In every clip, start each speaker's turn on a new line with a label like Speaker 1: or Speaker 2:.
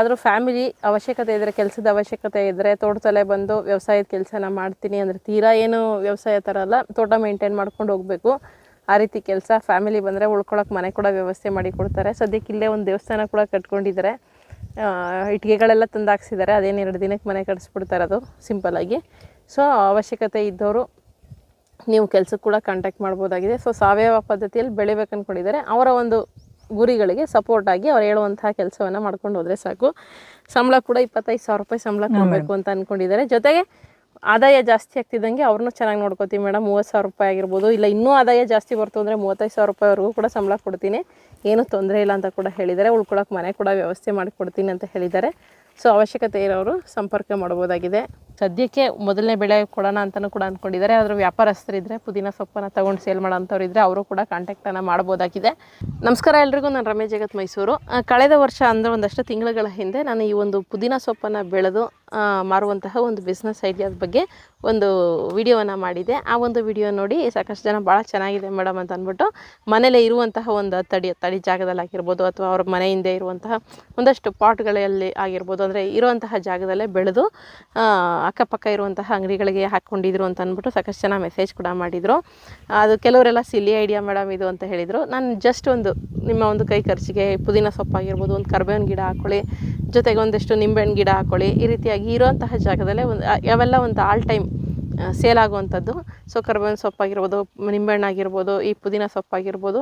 Speaker 1: ಆದರೂ ಫ್ಯಾಮಿಲಿ ಅವಶ್ಯಕತೆ ಇದ್ದರೆ ಕೆಲಸದ ಅವಶ್ಯಕತೆ ಇದ್ದರೆ ತೋಟದಲ್ಲೇ ಬಂದು ವ್ಯವಸಾಯದ ಕೆಲಸನ ಮಾಡ್ತೀನಿ ಅಂದರೆ ತೀರಾ ಏನು ವ್ಯವಸಾಯ ಥರ ಅಲ್ಲ, ತೋಟ ಮೇಂಟೈನ್ ಮಾಡ್ಕೊಂಡು ಹೋಗಬೇಕು. ಆ ರೀತಿ ಕೆಲಸ ಫ್ಯಾಮಿಲಿ ಬಂದರೆ ಉಳ್ಕೊಳಕ್ಕೆ ಮನೆ ಕೂಡ ವ್ಯವಸ್ಥೆ ಮಾಡಿ ಕೊಡ್ತಾರೆ. ಸದ್ಯಕ್ಕೆ ಇಲ್ಲೇ ಒಂದು ದೇವಸ್ಥಾನ ಕೂಡ ಕಟ್ಕೊಂಡಿದ್ದಾರೆ. ಇಟ್ಟಿಗೆಗಳೆಲ್ಲ ತಂದು ಹಾಕ್ಸಿದ್ದಾರೆ ಅದೇನು ಎರಡು ದಿನಕ್ಕೆ ಮನೆ ಕಟ್ಸ್ಬಿಡ್ತಾರೆ ಅದು ಸಿಂಪಲ್ಲಾಗಿ ಸೊ ಅವಶ್ಯಕತೆ ಇದ್ದವರು ನೀವು ಕೆಲಸಕ್ಕೆ ಕೂಡ ಕಾಂಟ್ಯಾಕ್ಟ್ ಮಾಡ್ಬೋದಾಗಿದೆ. ಸೊ ಸಾವಯವ ಪದ್ಧತಿಯಲ್ಲಿ ಬೆಳಿಬೇಕು ಅಂದ್ಕೊಂಡಿದ್ದಾರೆ ಅವರ ಒಂದು ಗುರಿಗಳಿಗೆ ಸಪೋರ್ಟ್ ಆಗಿ ಅವ್ರು ಹೇಳುವಂತಹ ಕೆಲಸವನ್ನು ಮಾಡ್ಕೊಂಡು ಹೋದ್ರೆ ಸಾಕು. ಸಂಬಳ ಕೂಡ ಇಪ್ಪತ್ತೈದು ಸಾವಿರ ರೂಪಾಯಿ ಸಂಬಳ ಕೊಡಬೇಕು ಅಂತ ಅಂದ್ಕೊಂಡಿದ್ದಾರೆ ಜೊತೆಗೆ ಆದಾಯ ಜಾಸ್ತಿ ಆಗ್ತಿದ್ದಂಗೆ ಅವ್ರನ್ನೂ ಚೆನ್ನಾಗಿ ನೋಡ್ಕೋತೀವಿ ಮೇಡಮ್ ಮೂವತ್ತು ಸಾವಿರ ರೂಪಾಯಿ ಆಗಿರ್ಬೋದು. ಇಲ್ಲ ಇನ್ನೂ ಆದಾಯ ಜಾಸ್ತಿ ಬರ್ತು ಅಂದರೆ ಮೂವತ್ತೈದು ಸಾವಿರ ರೂಪಾಯಿವರೆಗೂ ಕೂಡ ಸಂಬಳ ಕೊಡ್ತೀನಿ. ಏನೂ ತೊಂದರೆ ಇಲ್ಲ ಅಂತ ಕೂಡ ಹೇಳಿದ್ದಾರೆ. ಉಳ್ಕೊಳಕ್ಕೆ ಮನೆ ಕೂಡ ವ್ಯವಸ್ಥೆ ಮಾಡಿಕೊಡ್ತೀನಿ ಅಂತ ಹೇಳಿದ್ದಾರೆ. ಸೊ ಅವಶ್ಯಕತೆ ಇರೋರು ಸಂಪರ್ಕ ಮಾಡ್ಬೋದಾಗಿದೆ. ಸದ್ಯಕ್ಕೆ ಮೊದಲನೇ ಬೆಳೆ ಕೊಡೋಣ ಅಂತಲೂ ಕೂಡ ಅಂದ್ಕೊಂಡಿದ್ದಾರೆ ಅದರ ವ್ಯಾಪಾರಸ್ಥರಿದ್ದರೆ ಪುದೀನ ಸೊಪ್ಪನ್ನು ತಗೊಂಡು ಸೇಲ್ ಮಾಡೋಂಥವ್ರು ಇದ್ದರೆ ಅವರು ಕೂಡ ಕಾಂಟ್ಯಾಕ್ಟನ್ನು ಮಾಡ್ಬೋದಾಗಿದೆ. ನಮಸ್ಕಾರ ಎಲ್ರಿಗೂ, ನಾನು ರಮೇಶ್ ಜಗತ್ ಮೈಸೂರು. ಕಳೆದ ವರ್ಷ ಅಂದರೆ ಒಂದಷ್ಟು ತಿಂಗಳುಗಳ ಹಿಂದೆ ನಾನು ಈ ಒಂದು ಪುದೀನ ಸೊಪ್ಪನ್ನು ಬೆಳೆದು ಮಾರುವಂತಹ ಒಂದು ಬಿಸ್ನೆಸ್ ಐಡಿಯಾದ ಬಗ್ಗೆ ಒಂದು ವಿಡಿಯೋವನ್ನು ಮಾಡಿದೆ. ಆ ಒಂದು ವಿಡಿಯೋ ನೋಡಿ ಸಾಕಷ್ಟು ಜನ ಭಾಳ ಚೆನ್ನಾಗಿದೆ ಮೇಡಮ್ ಅಂತ ಅಂದ್ಬಿಟ್ಟು ಮನೇಲೇ ಇರುವಂತಹ ಒಂದು ತಡಿ ತಡಿ ಜಾಗದಲ್ಲಿ ಆಗಿರ್ಬೋದು ಅಥವಾ ಅವ್ರ ಮನೆ ಹಿಂದೆ ಇರುವಂತಹ ಒಂದಷ್ಟು ಪಾಟ್ಗಳಲ್ಲಿ ಆಗಿರ್ಬೋದು, ಅಂದರೆ ಇರುವಂತಹ ಜಾಗದಲ್ಲೇ ಬೆಳೆದು ಅಕ್ಕಪಕ್ಕ ಇರುವಂತಹ ಅಂಗಡಿಗಳಿಗೆ ಹಾಕ್ಕೊಂಡಿದ್ರು ಅಂತ ಅಂದ್ಬಿಟ್ಟು ಸಾಕಷ್ಟು ಜನ ಮೆಸೇಜ್ ಕೂಡ ಮಾಡಿದರು. ಅದು ಕೆಲವರೆಲ್ಲ ಸಿಲ್ಲಿ ಐಡಿಯಾ ಮೇಡಮ್ ಇದು ಅಂತ ಹೇಳಿದರು. ನಾನು ಜಸ್ಟ್ ಒಂದು ನಿಮ್ಮ ಒಂದು ಕೈ ಖರ್ಚಿಗೆ ಪುದೀನ ಸೊಪ್ಪಾಗಿರ್ಬೋದು, ಒಂದು ಕರ್ಬೇವಿನ ಗಿಡ ಹಾಕ್ಕೊಳ್ಳಿ ಜೊತೆಗೆ ಒಂದಿಷ್ಟು ನಿಂಬೆಹಣ್ಣು ಗಿಡ ಹಾಕ್ಕೊಳ್ಳಿ ಈ ರೀತಿಯಾಗಿ ಇರೋಂತಹ ಜಾಗದಲ್ಲೇ ಒಂದು ಅವೆಲ್ಲ ಒಂದು ಆಲ್ ಟೈಮ್ ಸೇಲ್ ಆಗುವಂಥದ್ದು. ಸೊ ಕರ್ಬೇವಿನ ಸೊಪ್ಪಾಗಿರ್ಬೋದು, ನಿಂಬೆಹಣ್ಣು ಆಗಿರ್ಬೋದು, ಈ ಪುದೀನ ಸೊಪ್ಪಾಗಿರ್ಬೋದು.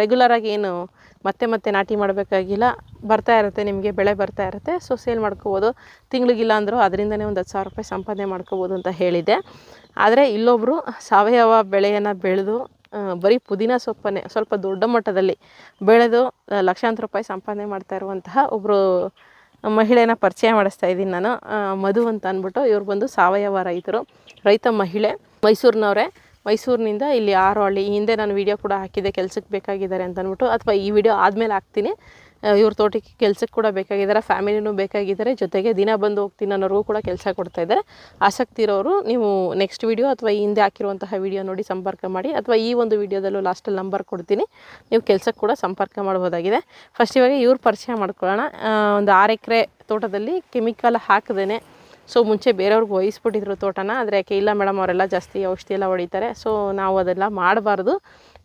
Speaker 1: ರೆಗ್ಯುಲರಾಗಿ ಏನು ಮತ್ತೆ ಮತ್ತೆ ನಾಟಿ ಮಾಡಬೇಕಾಗಿಲ್ಲ. ಬರ್ತಾ ಇರುತ್ತೆ, ನಿಮಗೆ ಬೆಳೆ ಬರ್ತಾ ಇರುತ್ತೆ. ಸೊ, ಸೇಲ್ ಮಾಡ್ಕೋಬೋದು. ತಿಂಗಳಿಗಿಲ್ಲ ಅಂದರೂ ಅದರಿಂದನೇ ಒಂದು ಹತ್ತು ಸಾವಿರ ರೂಪಾಯಿ ಸಂಪಾದನೆ ಮಾಡ್ಕೋಬೋದು ಅಂತ ಹೇಳಿದೆ. ಆದರೆ ಇಲ್ಲೊಬ್ಬರು ಸಾವಯವ ಬೆಳೆಯನ್ನು ಬೆಳೆದು ಬರೀ ಪುದೀನ ಸೊಪ್ಪನ್ನೇ, ಸ್ವಲ್ಪ ದೊಡ್ಡ ಮಟ್ಟದಲ್ಲಿ ಬೆಳೆದು ಲಕ್ಷಾಂತರ ರೂಪಾಯಿ ಸಂಪಾದನೆ ಮಾಡ್ತಾ ಇರುವಂತಹ ಒಬ್ಬರು ಮಹಿಳೆನ ಪರಿಚಯ ಮಾಡಿಸ್ತಾ ಇದ್ದೀನಿ ನಾನು. ಮಧು ಅಂತ ಅಂದ್ಬಿಟ್ಟು ಇವ್ರು ಬಂದು ಸಾವಯವ ರೈತರು, ರೈತ ಮಹಿಳೆ ಮೈಸೂರಿನವರೇ. ಮೈಸೂರಿನಿಂದ ಇಲ್ಲಿ ಆರು ಹಳ್ಳಿ ಹಿಂದೆ ನಾನು ವಿಡಿಯೋ ಕೂಡ ಹಾಕಿದ್ದೆ, ಕೆಲಸಕ್ಕೆ ಬೇಕಾಗಿದ್ದಾರೆ ಅಂತ ಅಂದ್ಬಿಟ್ಟು, ಅಥವಾ ಈ ವಿಡಿಯೋ ಆದಮೇಲೆ ಹಾಕ್ತೀನಿ. ಇವ್ರ ತೋಟಕ್ಕೆ ಕೆಲಸಕ್ಕೆ ಕೂಡ ಬೇಕಾಗಿದ್ದಾರೆ, ಫ್ಯಾಮಿಲಿನೂ ಬೇಕಾಗಿದ್ದಾರೆ. ಜೊತೆಗೆ ದಿನ ಬಂದು ಹೋಗ್ತೀನಿ ಅನ್ನೋರಿಗೂ ಕೂಡ ಕೆಲಸ ಕೊಡ್ತಾ ಇದ್ದಾರೆ. ಆಸಕ್ತಿ ಇರೋರು, ನೀವು ನೆಕ್ಸ್ಟ್ ವಿಡಿಯೋ ಅಥವಾ ಈ ಹಿಂದೆ ಹಾಕಿರುವಂತಹ ವಿಡಿಯೋ ನೋಡಿ ಸಂಪರ್ಕ ಮಾಡಿ, ಅಥವಾ ಈ ಒಂದು ವಿಡಿಯೋದಲ್ಲೂ ಲಾಸ್ಟಲ್ಲಿ ನಂಬರ್ ಕೊಡ್ತೀನಿ. ನೀವು ಕೆಲಸಕ್ಕೆ ಕೂಡ ಸಂಪರ್ಕ ಮಾಡ್ಬೋದಾಗಿದೆ. ಫಸ್ಟ್ ಇವಾಗ ಇವ್ರ ಪರಿಚಯ ಮಾಡ್ಕೊಳ್ಳೋಣ. ಒಂದು ಆರು ಎಕರೆ ತೋಟದಲ್ಲಿ ಕೆಮಿಕಲ್ ಹಾಕದೇನೆ ಸೊ ಮುಂಚೆ ಬೇರೆಯವ್ರಿಗೆ ವಹಿಸ್ಬಿಟ್ಟಿದ್ರು ತೋಟನ, ಆದರೆ ಯಾಕೆ ಇಲ್ಲ ಮೇಡಮ್, ಅವರೆಲ್ಲ ಜಾಸ್ತಿ ಔಷಧಿ ಎಲ್ಲ ಹೊಡಿತಾರೆ ಸೊ ನಾವು ಅದೆಲ್ಲ ಮಾಡಬಾರ್ದು.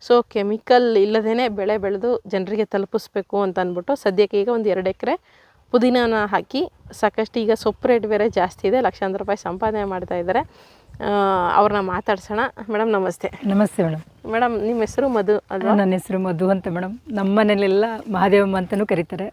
Speaker 1: ಸೊ ಕೆಮಿಕಲ್ ಇಲ್ಲದೇ ಬೆಳೆ ಬೆಳೆದು ಜನರಿಗೆ ತಲುಪಿಸ್ಬೇಕು ಅಂತ ಅಂದ್ಬಿಟ್ಟು ಸದ್ಯಕ್ಕೆ ಈಗ ಒಂದು ಎರಡು ಎಕರೆ ಪುದೀನನ ಹಾಕಿ ಸಾಕಷ್ಟು ಈಗ ಸೊಪ್ಪು ರೇಟ್ ಬೇರೆ ಜಾಸ್ತಿ ಇದೆ. ಲಕ್ಷಾಂತರ ರೂಪಾಯಿ ಸಂಪಾದನೆ ಮಾಡ್ತಾ ಇದ್ದಾರೆ. ಅವ್ರನ್ನ ಮಾತಾಡ್ಸೋಣ. ಮೇಡಮ್ ನಮಸ್ತೆ.
Speaker 2: ನಮಸ್ತೆ ಮೇಡಮ್.
Speaker 1: ಮೇಡಮ್ ನಿಮ್ಮ ಹೆಸರು ಮಧು ಅಲ್ವಾ?
Speaker 2: ನನ್ನ ಹೆಸರು ಮಧು ಅಂತ ಮೇಡಮ್. ನಮ್ಮ ಮನೇಲೆಲ್ಲ ಮಹಾದೇವಮ್ಮ ಅಂತಲೂ ಕರೀತಾರೆ.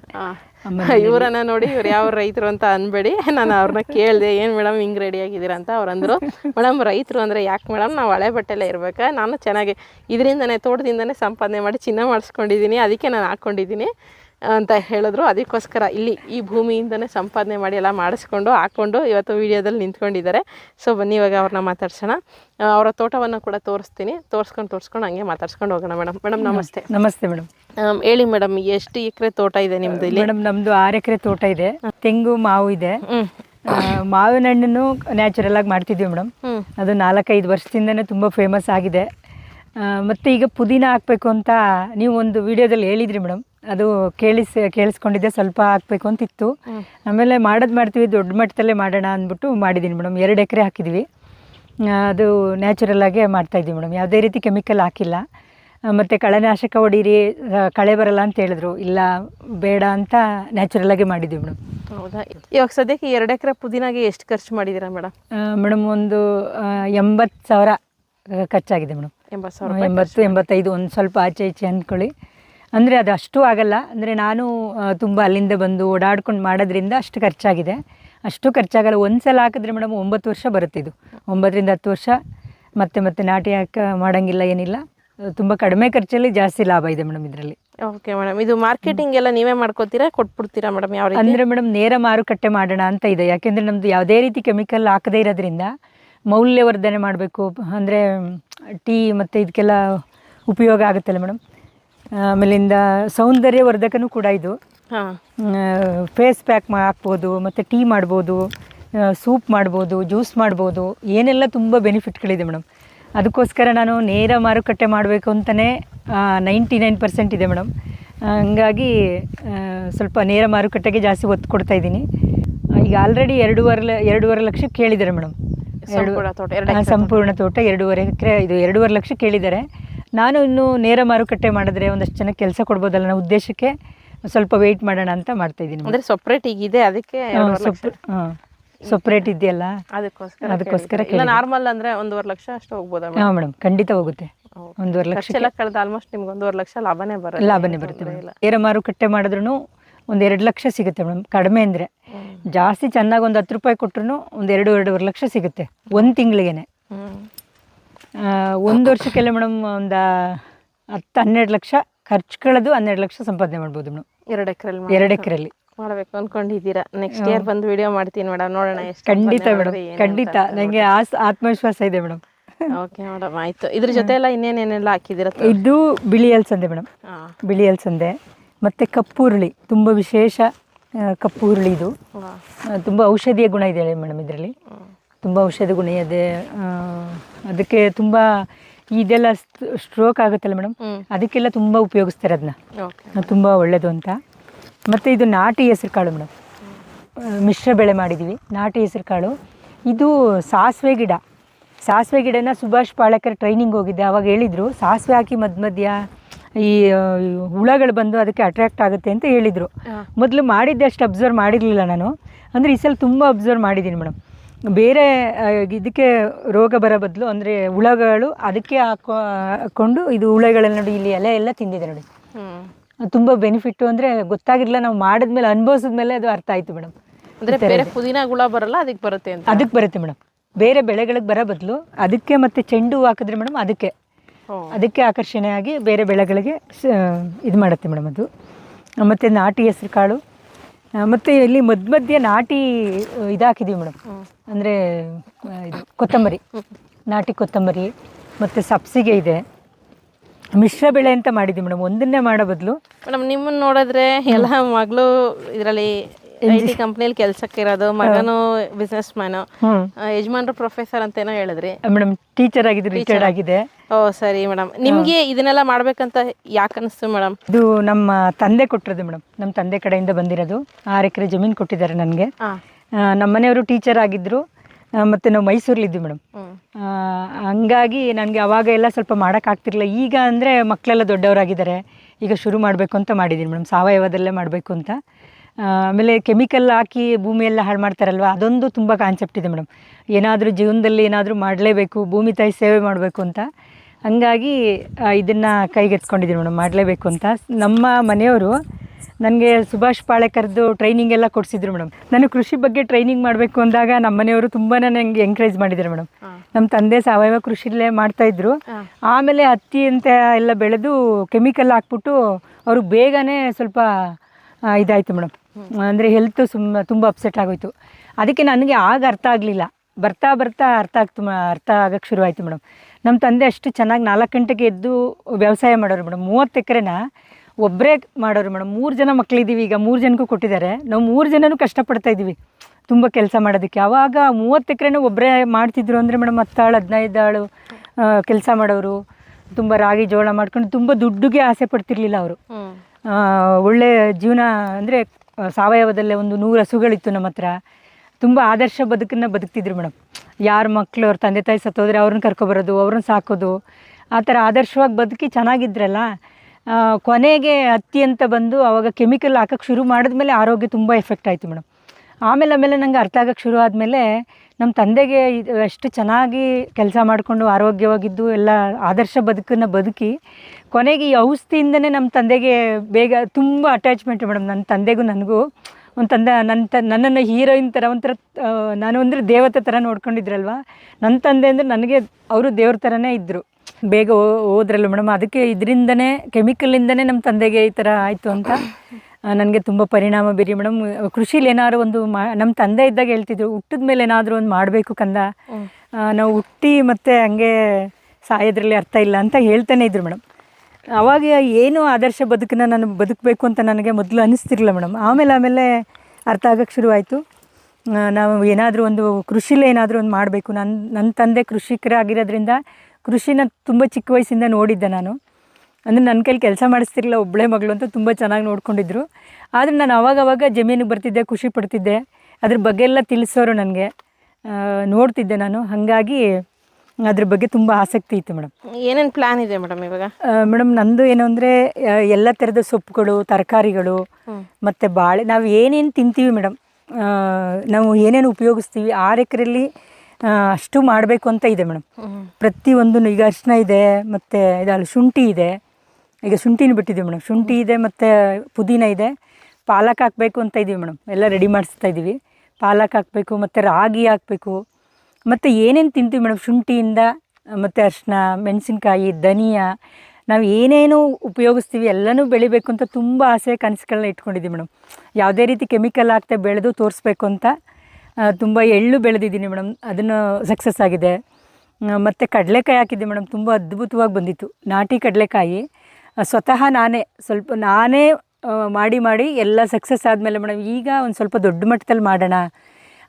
Speaker 1: ಇವರನ್ನ ನೋಡಿ ಇವ್ರು ಯಾವ ರೈತರು ಅಂತ ಅನ್ಬೇಡಿ. ನಾನು ಅವ್ರನ್ನ ಕೇಳಿದೆ ಏನು ಮೇಡಮ್ ಹಿಂಗೆ ರೆಡಿ ಆಗಿದ್ದೀರಾ? ಅಂತ ಅವ್ರು ಅಂದರು ಮೇಡಮ್ ರೈತರು ಅಂದರೆ ಯಾಕೆ ಮೇಡಮ್? ನಾವು ಹಳೆ ಬಟ್ಟೆಲ್ಲ ಇರಬೇಕಾ? ನಾನು ಚೆನ್ನಾಗಿ ಇದರಿಂದನೇ ತೋಟದಿಂದನೇ ಸಂಪಾದನೆ ಮಾಡಿ ಚಿನ್ನ ಮಾಡಿಸ್ಕೊಂಡಿದ್ದೀನಿ. ಅದಕ್ಕೆ ನಾನು ಹಾಕ್ಕೊಂಡಿದ್ದೀನಿ ಅಂತ ಹೇಳಿದ್ರು. ಅದಕ್ಕೋಸ್ಕರ ಇಲ್ಲಿ ಈ ಭೂಮಿಯಿಂದನೇ ಸಂಪಾದನೆ ಮಾಡಿ ಎಲ್ಲ ಮಾಡಿಸ್ಕೊಂಡು ಹಾಕ್ಕೊಂಡು ಇವತ್ತು ವಿಡಿಯೋದಲ್ಲಿ ನಿಂತ್ಕೊಂಡಿದ್ದಾರೆ. ಸೊ ಬನ್ನಿ ಇವಾಗ ಅವ್ರನ್ನ ಮಾತಾಡ್ಸೋಣ. ಅವರ ತೋಟವನ್ನು ಕೂಡ ತೋರಿಸ್ತೀನಿ. ತೋರಿಸ್ಕೊಂಡು ತೋರಿಸ್ಕೊಂಡು ಹಂಗೆ ಮಾತಾಡ್ಸ್ಕೊಂಡು ಹೋಗೋಣ ಮೇಡಮ್ ಮೇಡಮ್ ನಮಸ್ತೆ.
Speaker 2: ನಮಸ್ತೆ ಮೇಡಮ್
Speaker 1: ಹೇಳಿ ಮೇಡಮ್ ಎಷ್ಟು ಎಕರೆ ತೋಟ ಇದೆ ನಿಮ್ದು ಇಲ್ಲಿ?
Speaker 2: ಮೇಡಮ್ ನಮ್ದು ಆರು ಎಕರೆ ತೋಟ ಇದೆ. ತೆಂಗು ಮಾವು ಇದೆ. ಮಾವಿನ ಹಣ್ಣನ್ನು ನ್ಯಾಚುರಲ್ ಆಗಿ ಮಾಡ್ತಿದ್ವಿ ಮೇಡಮ್ ಅದು ನಾಲ್ಕೈದು ವರ್ಷದಿಂದನೇ ತುಂಬ ಫೇಮಸ್ ಆಗಿದೆ. ಮತ್ತೆ ಈಗ ಪುದೀನ ಹಾಕಬೇಕು ಅಂತ ನೀವು ಒಂದು ವಿಡಿಯೋದಲ್ಲಿ ಹೇಳಿದ್ರಿ ಮೇಡಮ್ ಅದು ಕೇಳಿಸ್ ಕೇಳಿಸ್ಕೊಂಡಿದ್ದೆ ಸ್ವಲ್ಪ ಹಾಕ್ಬೇಕು ಅಂತ ಇತ್ತು ಆಮೇಲೆ ಮಾಡೋದು ಮಾಡ್ತೀವಿ ದೊಡ್ಡ ಮಟ್ಟದಲ್ಲೇ ಮಾಡೋಣ ಅಂದ್ಬಿಟ್ಟು ಮಾಡಿದ್ದೀನಿ ಮೇಡಮ್. ಎರಡು ಎಕರೆ ಹಾಕಿದ್ವಿ. ಅದು ನ್ಯಾಚುರಲ್ ಆಗೇ ಮಾಡ್ತಾಯಿದ್ವಿ ಮೇಡಮ್. ಯಾವುದೇ ರೀತಿ ಕೆಮಿಕಲ್ ಹಾಕಿಲ್ಲ. ಮತ್ತು ಕಳೆನಾಶಕ ಹೊಡೀರಿ ಕಳೆ ಬರಲ್ಲ ಅಂತ ಹೇಳಿದ್ರು. ಇಲ್ಲ ಬೇಡ ಅಂತ ನ್ಯಾಚುರಲ್ ಆಗೇ ಮಾಡಿದ್ವಿ ಮೇಡಮ್.
Speaker 1: ಹೌದಾ? ಇವಾಗ ಸದ್ಯಕ್ಕೆ ಎರಡು ಎಕರೆ ಪುದೀನಾಗೆ ಎಷ್ಟು ಖರ್ಚು ಮಾಡಿದ್ದೀರಾ ಮೇಡಮ್?
Speaker 2: ಮೇಡಮ್ ಒಂದು ಎಂಬತ್ತು ಸಾವಿರ ಖರ್ಚಾಗಿದೆ ಮೇಡಮ್.
Speaker 1: ಎಂಬತ್ತು ಸಾವಿರ
Speaker 2: ಎಂಬತ್ತು ಎಂಬತ್ತೈದು ಒಂದು ಸ್ವಲ್ಪ ಆಚೆ ಈಚೆ ಅಂದ್ಕೊಳ್ಳಿ. ಅಂದರೆ ಅದು ಅಷ್ಟು ಆಗಲ್ಲ. ಅಂದರೆ ನಾನು ತುಂಬ ಅಲ್ಲಿಂದ ಬಂದು ಓಡಾಡ್ಕೊಂಡು ಮಾಡೋದ್ರಿಂದ ಅಷ್ಟು ಖರ್ಚಾಗಿದೆ. ಅಷ್ಟು ಖರ್ಚಾಗಲ್ಲ. ಒಂದು ಸಲ ಹಾಕಿದ್ರೆ ಮೇಡಮ್ ಒಂಬತ್ತು ವರ್ಷ ಬರುತ್ತೆ ಇದು. ಒಂಬತ್ತರಿಂದ ಹತ್ತು ವರ್ಷ. ಮತ್ತೆ ಮತ್ತೆ ನಾಟಿ ಹಾಕ ಮಾಡೋಂಗಿಲ್ಲ ಏನಿಲ್ಲ. ತುಂಬ ಕಡಿಮೆ ಖರ್ಚಲ್ಲಿ ಜಾಸ್ತಿ ಲಾಭ ಇದೆ ಮೇಡಮ್ ಇದರಲ್ಲಿ.
Speaker 1: ಓಕೆ ಮೇಡಮ್ ಇದು ಮಾರ್ಕೆಟಿಂಗ್ ಎಲ್ಲ ನೀವೇ ಮಾಡ್ಕೋತೀರಾ? ಕೊಟ್ಬಿಡ್ತೀರಾ ಮೇಡಮ್ ಯಾವ
Speaker 2: ಅಂದರೆ ಮೇಡಮ್ ನೇರ ಮಾರುಕಟ್ಟೆ ಮಾಡೋಣ ಅಂತ ಇದೆ. ಯಾಕೆಂದರೆ ನಮ್ಮದು ಯಾವುದೇ ರೀತಿ ಕೆಮಿಕಲ್ ಹಾಕದೇ ಇರೋದ್ರಿಂದ ಮೌಲ್ಯವರ್ಧನೆ ಮಾಡಬೇಕು. ಅಂದರೆ ಟೀ ಮತ್ತು ಇದಕ್ಕೆಲ್ಲ ಉಪಯೋಗ ಆಗುತ್ತಲ್ಲ ಮೇಡಮ್. ಆಮೇಲಿಂದ ಸೌಂದರ್ಯವರ್ಧಕನೂ ಕೂಡ ಇದು. ಫೇಸ್ ಪ್ಯಾಕ್ ಹಾಕ್ಬೋದು ಮತ್ತು ಟೀ ಮಾಡ್ಬೋದು ಸೂಪ್ ಮಾಡ್ಬೋದು ಜ್ಯೂಸ್ ಮಾಡ್ಬೋದು ಏನೆಲ್ಲ ತುಂಬ ಬೆನಿಫಿಟ್ಗಳಿದೆ ಮೇಡಮ್ ಅದಕ್ಕೋಸ್ಕರ ನಾನು ನೇರ ಮಾರುಕಟ್ಟೆ ಮಾಡಬೇಕು ಅಂತಲೇ ನೈಂಟಿ ನೈನ್ ಪರ್ಸೆಂಟ್ ಇದೆ ಮೇಡಮ್ ಹಂಗಾಗಿ ಸ್ವಲ್ಪ ನೇರ ಮಾರುಕಟ್ಟೆಗೆ ಜಾಸ್ತಿ ಒತ್ತು ಕೊಡ್ತಾ ಇದ್ದೀನಿ. ಈಗ ಆಲ್ರೆಡಿ ಎರಡೂವರೆ ಲ- ಎರಡೂವರೆ ಲಕ್ಷ ಕೇಳಿದ್ದಾರೆ ಮೇಡಮ್
Speaker 1: ಸಂಪೂರ್ಣ ತೋಟ ಎರಡು
Speaker 2: ಸಂಪೂರ್ಣ ತೋಟ ಎರಡೂವರೆ ಎಕರೆ ಇದು ಎರಡೂವರೆ ಲಕ್ಷ ಕೇಳಿದ್ದಾರೆ. ನಾನು ಇನ್ನು ನೇರ ಮಾರುಕಟ್ಟೆ ಮಾಡಿದ್ರೆ ಒಂದಷ್ಟು ಜನ ಕೆಲಸ ಕೊಡ್ಬೋದಲ್ಲ ಅನ್ನೋ ಉದ್ದೇಶಕ್ಕೆ ಸ್ವಲ್ಪ ವೆಯ್ಟ್ ಮಾಡೋಣ ಅಂತ ಮಾಡ್ತಾ ಇದ್ದೀನಿ.
Speaker 1: ಅಂದ್ರೆ ಸಪ್ರೇಟ್ ಈಗ ಇದೆ ಅದಕ್ಕೆ
Speaker 2: ಹಾಂ ಸಪ್ರೇಟ್ ಇದೆಯಲ್ಲ?
Speaker 1: ಅದಕ್ಕೋಸ್ಕರ
Speaker 2: ಅದಕ್ಕೋಸ್ಕರ
Speaker 1: ಇಲ್ಲ ನಾರ್ಮಲ್ ಅಂದ್ರೆ ಒಂದೂವರೆ ಲಕ್ಷ ಅಷ್ಟು ಹೋಗ್ಬೋದಾ
Speaker 2: ಹಾಂ ಮೇಡಮ್ ಖಂಡಿತ ಹೋಗುತ್ತೆ. ಒಂದೂವರೆ ಲಕ್ಷ
Speaker 1: ಎಲ್ಲ ಕಳೆದ ಆಲ್ಮೋಸ್ಟ್ ನಿಮ್ಗೆ ಒಂದೂವರೆ ಲಕ್ಷ ಲಾಭನೇ ಬರುತ್ತೆ.
Speaker 2: ಲಾಭನೇ ಬರುತ್ತೆ ನೇರ ಮಾರುಕಟ್ಟೆ ಮಾಡಿದ್ರು ಒಂದು ಎರಡು ಲಕ್ಷ ಸಿಗುತ್ತೆ ಮೇಡಮ್ ಕಡಿಮೆ ಅಂದರೆ. ಜಾಸ್ತಿ ಚೆನ್ನಾಗಿ ಒಂದು ಹತ್ತು ರೂಪಾಯಿ ಕೊಟ್ರು ಒಂದು ಎರಡು ಎರಡೂವರೆ ಲಕ್ಷ ಸಿಗುತ್ತೆ ಒಂದು ತಿಂಗಳಿಗೆನೆ.
Speaker 1: ಹ್ಮ್.
Speaker 2: ಒಂದು ವರ್ಷಕ್ಕೆಲ್ಲ ಮೇಡಮ್ ಒಂದು ಹತ್ತು ಹನ್ನೆರಡು ಲಕ್ಷ ಖರ್ಚು ಕಳೆದು ಹನ್ನೆರಡು ಲಕ್ಷ ಸಂಪಾದನೆ ಮಾಡ್ಬೋದು ಮೇಡಮ್.
Speaker 1: ಎರಡು ಎಕರೆಲಿ
Speaker 2: ಎರಡು ಎಕರೆಯಲ್ಲಿ
Speaker 1: ಮಾಡಬೇಕು ಅನ್ಕೊಂಡಿದ್ದೀರಾ? ನೆಕ್ಸ್ಟ್ ಇಯರ್ ಬಂದು ವಿಡಿಯೋ ಮಾಡ್ತೀನಿ ಮೇಡಮ್ ನೋಡೋಣ ಎಷ್ಟು
Speaker 2: ಖಂಡಿತ ಮೇಡಮ್ ಖಂಡಿತ. ನನಗೆ ಆಸ್ ಆತ್ಮವಿಶ್ವಾಸ ಇದೆ ಮೇಡಮ್.
Speaker 1: ಓಕೆ ಮೇಡಮ್ ಆಯಿತು. ಇದ್ರ ಜೊತೆ ಎಲ್ಲ ಇನ್ನೇನೇನೆಲ್ಲ ಹಾಕಿದ್ದೀರಾ
Speaker 2: ಇದು ಬಿಳಿ ಅಲ್ಸಂದೆ ಮೇಡಮ್. ಬಿಳಿ ಅಲ್ಸಂದೆ ಮತ್ತು ಕಪ್ಪು ಹುರುಳಿ ತುಂಬ ವಿಶೇಷ ಆ, ಕಪ್ಪು ಹುರುಳಿ ಇದು. ತುಂಬ ಔಷಧೀಯ ಗುಣ ಇದೆ ಮೇಡಮ್ ಇದರಲ್ಲಿ. ತುಂಬ ಔಷಧ ಗುಣ ಇದೆ ಅದಕ್ಕೆ ತುಂಬ ಇದೆಲ್ಲ ಸ್ಟ್ರೋಕ್ ಆಗುತ್ತಲ್ಲ ಮೇಡಮ್? ಅದಕ್ಕೆಲ್ಲ ತುಂಬ ಉಪಯೋಗಿಸ್ತಾರೆ ಅದನ್ನ. ತುಂಬ ಒಳ್ಳೆಯದು ಅಂತ. ಮತ್ತು ಇದು ನಾಟಿ ಹೆಸರು ಕಾಳು ಮೇಡಮ್. ಮಿಶ್ರ ಬೆಳೆ ಮಾಡಿದ್ದೀವಿ ನಾಟಿ ಹೆಸರು ಕಾಳು. ಇದು ಸಾಸಿವೆ ಗಿಡ. ಸಾಸಿವೆ ಗಿಡನ ಸುಭಾಷ್ ಪಾಳೇಕರ್ ಟ್ರೈನಿಂಗ್ ಹೋಗಿದ್ದೆ. ಅವಾಗ ಹೇಳಿದರು ಸಾಸಿವೆ ಹಾಕಿ ಮಧ್ಯ ಮಧ್ಯ ಈ ಹುಳಗಳು ಬಂದು ಅದಕ್ಕೆ ಅಟ್ರಾಕ್ಟ್ ಆಗುತ್ತೆ ಅಂತ ಹೇಳಿದರು. ಮೊದಲು ಮಾಡಿದ್ದೆ ಅಷ್ಟು ಅಬ್ಸರ್ವ್ ಮಾಡಿರಲಿಲ್ಲ ನಾನು. ಅಂದರೆ ಈ ಸಲ ತುಂಬ ಅಬ್ಸರ್ವ್ ಮಾಡಿದ್ದೀನಿ ಮೇಡಮ್. ಬೇರೆ ಇದಕ್ಕೆ ರೋಗ ಬರೋ ಬದಲು ಅಂದರೆ ಹುಳಗಳು ಅದಕ್ಕೆ ಹಾಕೋ ಹಾಕ್ಕೊಂಡು ಇದು ಹುಳಗಳೆಲ್ಲ ನೋಡಿ ಇಲ್ಲಿ ಎಲೆ ಎಲ್ಲ ತಿಂದಿದೆ ನೋಡಿ. ತುಂಬ ಬೆನಿಫಿಟ್ಟು ಅಂದರೆ ಗೊತ್ತಾಗಿರಲಿಲ್ಲ ನಾವು ಮಾಡಿದ್ಮೇಲೆ ಅನುಭವಿಸಿದ್ಮೇಲೆ ಅದು ಅರ್ಥ ಆಯಿತು ಮೇಡಮ್.
Speaker 1: ಅಂದರೆ ಬೇರೆ ಪುದೀನ ಹುಳ ಬರಲ್ಲ ಅದಕ್ಕೆ ಬರುತ್ತೆ ಅಂತ?
Speaker 2: ಅದಕ್ಕೆ ಬರುತ್ತೆ ಮೇಡಮ್. ಬೇರೆ ಬೆಳೆಗಳಿಗೆ ಬರೋ ಬದಲು ಅದಕ್ಕೆ ಮತ್ತು ಚೆಂಡು ಹೂ ಹಾಕಿದ್ರೆ ಮೇಡಮ್ ಅದಕ್ಕೆ.
Speaker 1: ಅದಕ್ಕೆ
Speaker 2: ಅದಕ್ಕೆ ಆಕರ್ಷಣೆಯಾಗಿ ಬೇರೆ ಬೆಳೆಗಳಿಗೆ ಇದು ಮಾಡುತ್ತೆ ಮೇಡಮ್ ಅದು. ಮತ್ತು ನಾಟಿ ಹೆಸರು ಕಾಳು. ಮತ್ತು ಇಲ್ಲಿ ಮಧ್ಯ ಮಧ್ಯೆ ನಾಟಿ ಇದಾಕಿದೀವಿ ಮೇಡಮ್. ಅಂದರೆ ಇದು ಕೊತ್ತಂಬರಿ. ನಾಟಿ ಕೊತ್ತಂಬರಿ ಮತ್ತು ಸಬ್ಸಿಗೆ ಇದೆ. ಮಿಶ್ರ ಬೆಳೆ ಅಂತ ಮಾಡಿದ್ದೀವಿ ಮೇಡಮ್. ಒಂದನ್ನೇ ಮಾಡೋ ಬದಲು.
Speaker 1: ಮೇಡಮ್ ನಿಮ್ಮನ್ನ ನೋಡಿದ್ರೆ ಎಲ್ಲ ಮಗಳು ಇದರಲ್ಲಿ ಐ ಟಿ ಕಂಪ್ನಿಯಲ್ಲಿ ಕೆಲ್ಸಕ್ಕೆ ಇರೋದು ಮಗನು ಬಿಸ್ನೆಸ್ ಮ್ಯಾನ್ ಯಜಮಾನ್ರು ಪ್ರೊಫೆಸರ್ ಅಂತೇನೋ ಹೇಳಿದ್ರಿ.
Speaker 2: ಮೇಡಮ್ ಟೀಚರ್ ಆಗಿದೆ ರಿಟೈರ್ಡ್ ಆಗಿದೆ.
Speaker 1: ಓ ಸರಿ ಮೇಡಮ್ ನಿಮ್ಗೆ ಇದನ್ನೆಲ್ಲ ಮಾಡ್ಬೇಕಂತ ಯಾಕೆ ಅನಿಸ್ತು ಮೇಡಮ್
Speaker 2: ಇದು ನಮ್ಮ ತಂದೆ ಕೊಟ್ಟಿರೋದು ಮೇಡಮ್ ನಮ್ಮ ತಂದೆ ಕಡೆಯಿಂದ ಬಂದಿರೋದು. ಆರು ಎಕರೆ ಜಮೀನು ಕೊಟ್ಟಿದ್ದಾರೆ ನನಗೆ. ನಮ್ಮ ಮನೆಯವರು ಟೀಚರ್ ಆಗಿದ್ರು. ಮತ್ತು ನಾವು ಮೈಸೂರಲ್ಲಿದ್ವಿ ಮೇಡಮ್ ಹಂಗಾಗಿ ನನಗೆ ಅವಾಗ ಎಲ್ಲ ಸ್ವಲ್ಪ ಮಾಡೋಕ್ಕಾಗ್ತಿರ್ಲಿಲ್ಲ. ಈಗ ಅಂದರೆ ಮಕ್ಕಳೆಲ್ಲ ದೊಡ್ಡವರಾಗಿದ್ದಾರೆ. ಈಗ ಶುರು ಮಾಡಬೇಕು ಅಂತ ಮಾಡಿದ್ದೀನಿ ಮೇಡಮ್ ಸಾವಯವದಲ್ಲೇ ಮಾಡಬೇಕು ಅಂತ. ಆಮೇಲೆ ಕೆಮಿಕಲ್ ಹಾಕಿ ಭೂಮಿಯೆಲ್ಲ ಹಾಳು ಮಾಡ್ತಾರಲ್ವ? ಅದೊಂದು ತುಂಬ ಕಾನ್ಸೆಪ್ಟ್ ಇದೆ ಮೇಡಮ್ ಏನಾದರೂ ಜೀವನದಲ್ಲಿ ಏನಾದರೂ ಮಾಡಲೇಬೇಕು ಭೂಮಿ ತಾಯಿ ಸೇವೆ ಮಾಡಬೇಕು ಅಂತ. ಹಂಗಾಗಿ ಇದನ್ನು ಕೈಗೆತ್ಕೊಂಡಿದ್ದೀನಿ ಮೇಡಮ್ ಮಾಡಲೇಬೇಕು ಅಂತ. ನಮ್ಮ ಮನೆಯವರು ನನಗೆ ಸುಭಾಷ್ ಪಾಳೇಕರ್ದು ಟ್ರೈನಿಂಗ್ ಎಲ್ಲ ಕೊಡಿಸಿದ್ರು ಮೇಡಮ್ ನಾನು ಕೃಷಿ ಬಗ್ಗೆ ಟ್ರೈನಿಂಗ್ ಮಾಡಬೇಕು ಅಂದಾಗ ನಮ್ಮ ಮನೆಯವರು ತುಂಬಾ ನನಗೆ ಎಂಕರೇಜ್ ಮಾಡಿದ್ದಾರೆ ಮೇಡಮ್ ನಮ್ಮ ತಂದೆ ಸಾವಯವ ಕೃಷಿಲೇ ಮಾಡ್ತಾಯಿದ್ರು. ಆಮೇಲೆ ಹತ್ತಿ ಅಂತ ಎಲ್ಲ ಬೆಳೆದು ಕೆಮಿಕಲ್ ಹಾಕ್ಬಿಟ್ಟು ಅವ್ರಿಗೆ ಬೇಗನೆ ಸ್ವಲ್ಪ ಇದಾಯಿತು ಮೇಡಮ್ ಅಂದರೆ ಹೆಲ್ತ್ ಸುಮ್ಮ ತುಂಬ ಅಪ್ಸೆಟ್ ಆಗೋಯ್ತು. ಅದಕ್ಕೆ ನನಗೆ ಆಗ ಅರ್ಥ ಆಗಲಿಲ್ಲ. ಬರ್ತಾ ಬರ್ತಾ ಅರ್ಥ ಆಗ್ತು ಅರ್ಥ ಆಗಕ್ಕೆ ಶುರುವಾಯಿತು ಮೇಡಮ್. ನಮ್ಮ ತಂದೆ ಅಷ್ಟು ಚೆನ್ನಾಗಿ ನಾಲ್ಕು ಗಂಟೆಗೆ ಎದ್ದು ವ್ಯವಸಾಯ ಮಾಡೋರು ಮೇಡಮ್. ಮೂವತ್ತು ಎಕರೆನ ಒಬ್ಬರೇ ಮಾಡೋರು ಮೇಡಮ್. ಮೂರು ಜನ ಮಕ್ಕಳಿದ್ದೀವಿ ಈಗ ಮೂರು ಜನಕ್ಕೂ ಕೊಟ್ಟಿದ್ದಾರೆ. ನಾವು ಮೂರು ಜನನೂ ಕಷ್ಟಪಡ್ತಾ ಇದ್ದೀವಿ. ತುಂಬ ಕೆಲಸ ಮಾಡೋದಕ್ಕೆ. ಆವಾಗ ಮೂವತ್ತು ಎಕರೆನೂ ಒಬ್ಬರೇ ಮಾಡ್ತಿದ್ರು ಅಂದರೆ ಮೇಡಮ್ ಹತ್ತಾಳು ಹದಿನೈದು ಆಳು ಕೆಲಸ ಮಾಡೋರು. ತುಂಬ ರಾಗಿ ಜೋಳ ಮಾಡ್ಕೊಂಡು ತುಂಬ ದುಡ್ಡಿಗೆ ಆಸೆ ಪಡ್ತಿರ್ಲಿಲ್ಲ ಅವರು. ಒಳ್ಳೆ ಜೀವನ ಅಂದರೆ ಸಾವಯವದಲ್ಲೇ ಒಂದು ನೂರು ಹಸುಗಳಿತ್ತು ನಮ್ಮ ಹತ್ರ. ತುಂಬ ಆದರ್ಶ ಬದುಕನ್ನು ಬದುಕ್ತಿದ್ರು ಮೇಡಮ್. ಯಾರ ಮಕ್ಕಳು ಅವ್ರ ತಂದೆ ತಾಯಿ ಸತ್ತೋದ್ರೆ ಅವ್ರನ್ನ ಕರ್ಕೊಬರೋದು, ಅವ್ರನ್ನ ಸಾಕೋದು, ಆ ಥರ ಆದರ್ಶವಾಗಿ ಬದುಕಿ ಚೆನ್ನಾಗಿದ್ರಲ್ಲ ಕೊನೆಗೆ ಹತ್ತಿ ಅಂತ ಬಂದು ಅವಾಗ ಕೆಮಿಕಲ್ ಹಾಕೋಕ್ಕೆ ಶುರು ಮಾಡಿದ್ಮೇಲೆ ಆರೋಗ್ಯ ತುಂಬ ಎಫೆಕ್ಟ್ ಆಯಿತು ಮೇಡಮ್. ಆಮೇಲೆ ಆಮೇಲೆ ನಂಗೆ ಅರ್ಥ ಆಗೋಕ್ಕೆ ಶುರು ಆದಮೇಲೆ ನಮ್ಮ ತಂದೆಗೆ ಇದು ಅಷ್ಟು ಚೆನ್ನಾಗಿ ಕೆಲಸ ಮಾಡಿಕೊಂಡು ಆರೋಗ್ಯವಾಗಿದ್ದು ಎಲ್ಲ ಆದರ್ಶ ಬದುಕನ್ನು ಬದುಕಿ, ಕೊನೆಗೆ ಈ ಔಷಧಿಯಿಂದನೇ ನಮ್ಮ ತಂದೆಗೆ ಬೇಗ ತುಂಬ ಅಟ್ಯಾಚ್ಮೆಂಟ್ ಮೇಡಮ್ ನನ್ನ ತಂದೆಗೂ ನನಗೂ ಒಂದು ತಂದೆ ನನ್ನ ತ, ನನ್ನನ್ನು ಹೀರೋಯಿನ್ ಥರ ಒಂಥರ ನಾನು ಅಂದರೆ ದೇವತೆ ಥರ ನೋಡ್ಕೊಂಡಿದ್ರಲ್ವ? ನನ್ನ ತಂದೆ ಅಂದರೆ ನನಗೆ ಅವರು ದೇವ್ರ ಥರನೇ ಇದ್ದರು ಬೇಗ ಹೋದ್ರಲ್ಲ ಮೇಡಮ್ ಅದಕ್ಕೆ ಇದರಿಂದನೇ ಕೆಮಿಕಲಿಂದನೇ ನಮ್ಮ ತಂದೆಗೆ ಈ ಥರ ಆಯಿತು ಅಂತ. ನನಗೆ ತುಂಬ ಪರಿಣಾಮ ಬೀರಿ ಮೇಡಮ್. ಕೃಷಿಲಿ ಏನಾದ್ರು ಒಂದು ಮಾ ನಮ್ಮ ತಂದೆ ಇದ್ದಾಗ ಹೇಳ್ತಿದ್ರು ಹುಟ್ಟಿದ ಮೇಲೆ ಏನಾದರೂ ಒಂದು ಮಾಡಬೇಕು ಕಂದ. ನಾವು ಹುಟ್ಟಿ ಮತ್ತು ಹಂಗೆ ಸಾಯೋದ್ರಲ್ಲಿ ಅರ್ಥ ಇಲ್ಲ ಅಂತ ಹೇಳ್ತಾನೆ ಇದ್ರು ಮೇಡಮ್. ಅವಾಗ ಏನು ಆದರ್ಶ ಬದುಕನ್ನ ನಾನು ಬದುಕಬೇಕು ಅಂತ ನನಗೆ ಮೊದಲು ಅನಿಸ್ತಿರ್ಲಿಲ್ಲ ಮೇಡಮ್. ಆಮೇಲೆ ಆಮೇಲೆ ಅರ್ಥ ಆಗಕ್ಕೆ ಶುರುವಾಯಿತು. ನಾವು ಏನಾದರೂ ಒಂದು ಕೃಷಿಲೇ ಏನಾದರೂ ಒಂದು ಮಾಡಬೇಕು. ನನ್ನ ನನ್ನ ತಂದೆ ಕೃಷಿಕರಾಗಿರೋದ್ರಿಂದ ಕೃಷಿನ ತುಂಬ ಚಿಕ್ಕ ವಯಸ್ಸಿಂದ ನೋಡಿದ್ದೆ ನಾನು. ಅಂದರೆ ನನ್ನ ಕೈಲಿ ಕೆಲಸ ಮಾಡಿಸ್ತಿರಲಿಲ್ಲ ಒಬ್ಬಳೇ ಮಗಳು ಅಂತ ತುಂಬ ಚೆನ್ನಾಗಿ ನೋಡ್ಕೊಂಡಿದ್ರು. ಆದರೆ ನಾನು ಅವಾಗವಾಗ ಜಮೀನಿಗೆ ಬರ್ತಿದ್ದೆ ಖುಷಿ ಪಡ್ತಿದ್ದೆ. ಅದ್ರ ಬಗ್ಗೆ ಎಲ್ಲ ತಿಳಿಸೋರು ನನಗೆ. ನೋಡ್ತಿದ್ದೆ ನಾನು. ಹಾಗಾಗಿ ಅದ್ರ ಬಗ್ಗೆ ತುಂಬ ಆಸಕ್ತಿ ಇತ್ತು ಮೇಡಮ್
Speaker 1: ಏನೇನು ಪ್ಲ್ಯಾನ್ ಇದೆ ಮೇಡಮ್ ಇವಾಗ?
Speaker 2: ಮೇಡಮ್ ನಂದು ಏನು ಅಂದರೆ ಎಲ್ಲ ಥರದ ಸೊಪ್ಪುಗಳು ತರಕಾರಿಗಳು ಮತ್ತು ಬಾಳೆ ನಾವು ಏನೇನು ತಿಂತೀವಿ ಮೇಡಮ್ ನಾವು ಏನೇನು ಉಪಯೋಗಿಸ್ತೀವಿ ಆರು ಎಕರೆಯಲ್ಲಿ ಅಷ್ಟು ಮಾಡಬೇಕು ಅಂತ ಇದೆ ಮೇಡಮ್ ಪ್ರತಿಯೊಂದು ಈಗ ಅರಿಶಿನ ಇದೆ ಮತ್ತು ಇದಲ್ಲ ಶುಂಠಿ ಇದೆ ಈಗ ಶುಂಠಿನೂ ಬಿಟ್ಟಿದ್ದೀವಿ ಮೇಡಮ್. ಶುಂಠಿ ಇದೆ ಮತ್ತು ಪುದೀನ ಇದೆ. ಪಾಲಕ್ ಹಾಕಬೇಕು ಅಂತ ಇದ್ದೀವಿ ಮೇಡಮ್. ಎಲ್ಲ ರೆಡಿ ಮಾಡಿಸ್ತಾ ಇದ್ದೀವಿ ಪಾಲಕ್ ಹಾಕಬೇಕು, ಮತ್ತು ರಾಗಿ ಹಾಕಬೇಕು. ಮತ್ತು ಏನೇನು ತಿಂತೀವಿ ಮೇಡಮ್? ಶುಂಠಿಯಿಂದ, ಮತ್ತು ಅರಿಶಿನ ಮೆಣಸಿನ್ಕಾಯಿ, ಧನಿಯಾ. ನಾವು ಏನೇನು ಉಪಯೋಗಿಸ್ತೀವಿ ಎಲ್ಲನೂ ಬೆಳಿಬೇಕು ಅಂತ ತುಂಬ ಆಸೆ ಕನಸುಗಳನ್ನ ಇಟ್ಕೊಂಡಿದ್ದೀವಿ ಮೇಡಮ್. ಯಾವುದೇ ರೀತಿ ಕೆಮಿಕಲ್ ಹಾಕ್ತೆ ಬೆಳೆದು ತೋರಿಸ್ಬೇಕು ಅಂತ ತುಂಬ ಎಳ್ಳು ಬೆಳೆದಿದ್ದೀನಿ ಮೇಡಮ್. ಅದನ್ನು ಸಕ್ಸಸ್ ಆಗಿದೆ. ಮತ್ತು ಕಡಲೆಕಾಯಿ ಹಾಕಿದ್ದೆ ಮೇಡಮ್. ತುಂಬ ಅದ್ಭುತವಾಗಿ ಬಂದಿತ್ತು. ನಾಟಿ ಕಡಲೆಕಾಯಿ. ಸ್ವತಃ ನಾನೇ, ಸ್ವಲ್ಪ ನಾನೇ ಮಾಡಿ ಮಾಡಿ ಎಲ್ಲ ಸಕ್ಸಸ್ ಆದಮೇಲೆ ಮೇಡಮ್, ಈಗ ಒಂದು ಸ್ವಲ್ಪ ದೊಡ್ಡ ಮಟ್ಟದಲ್ಲಿ ಮಾಡೋಣ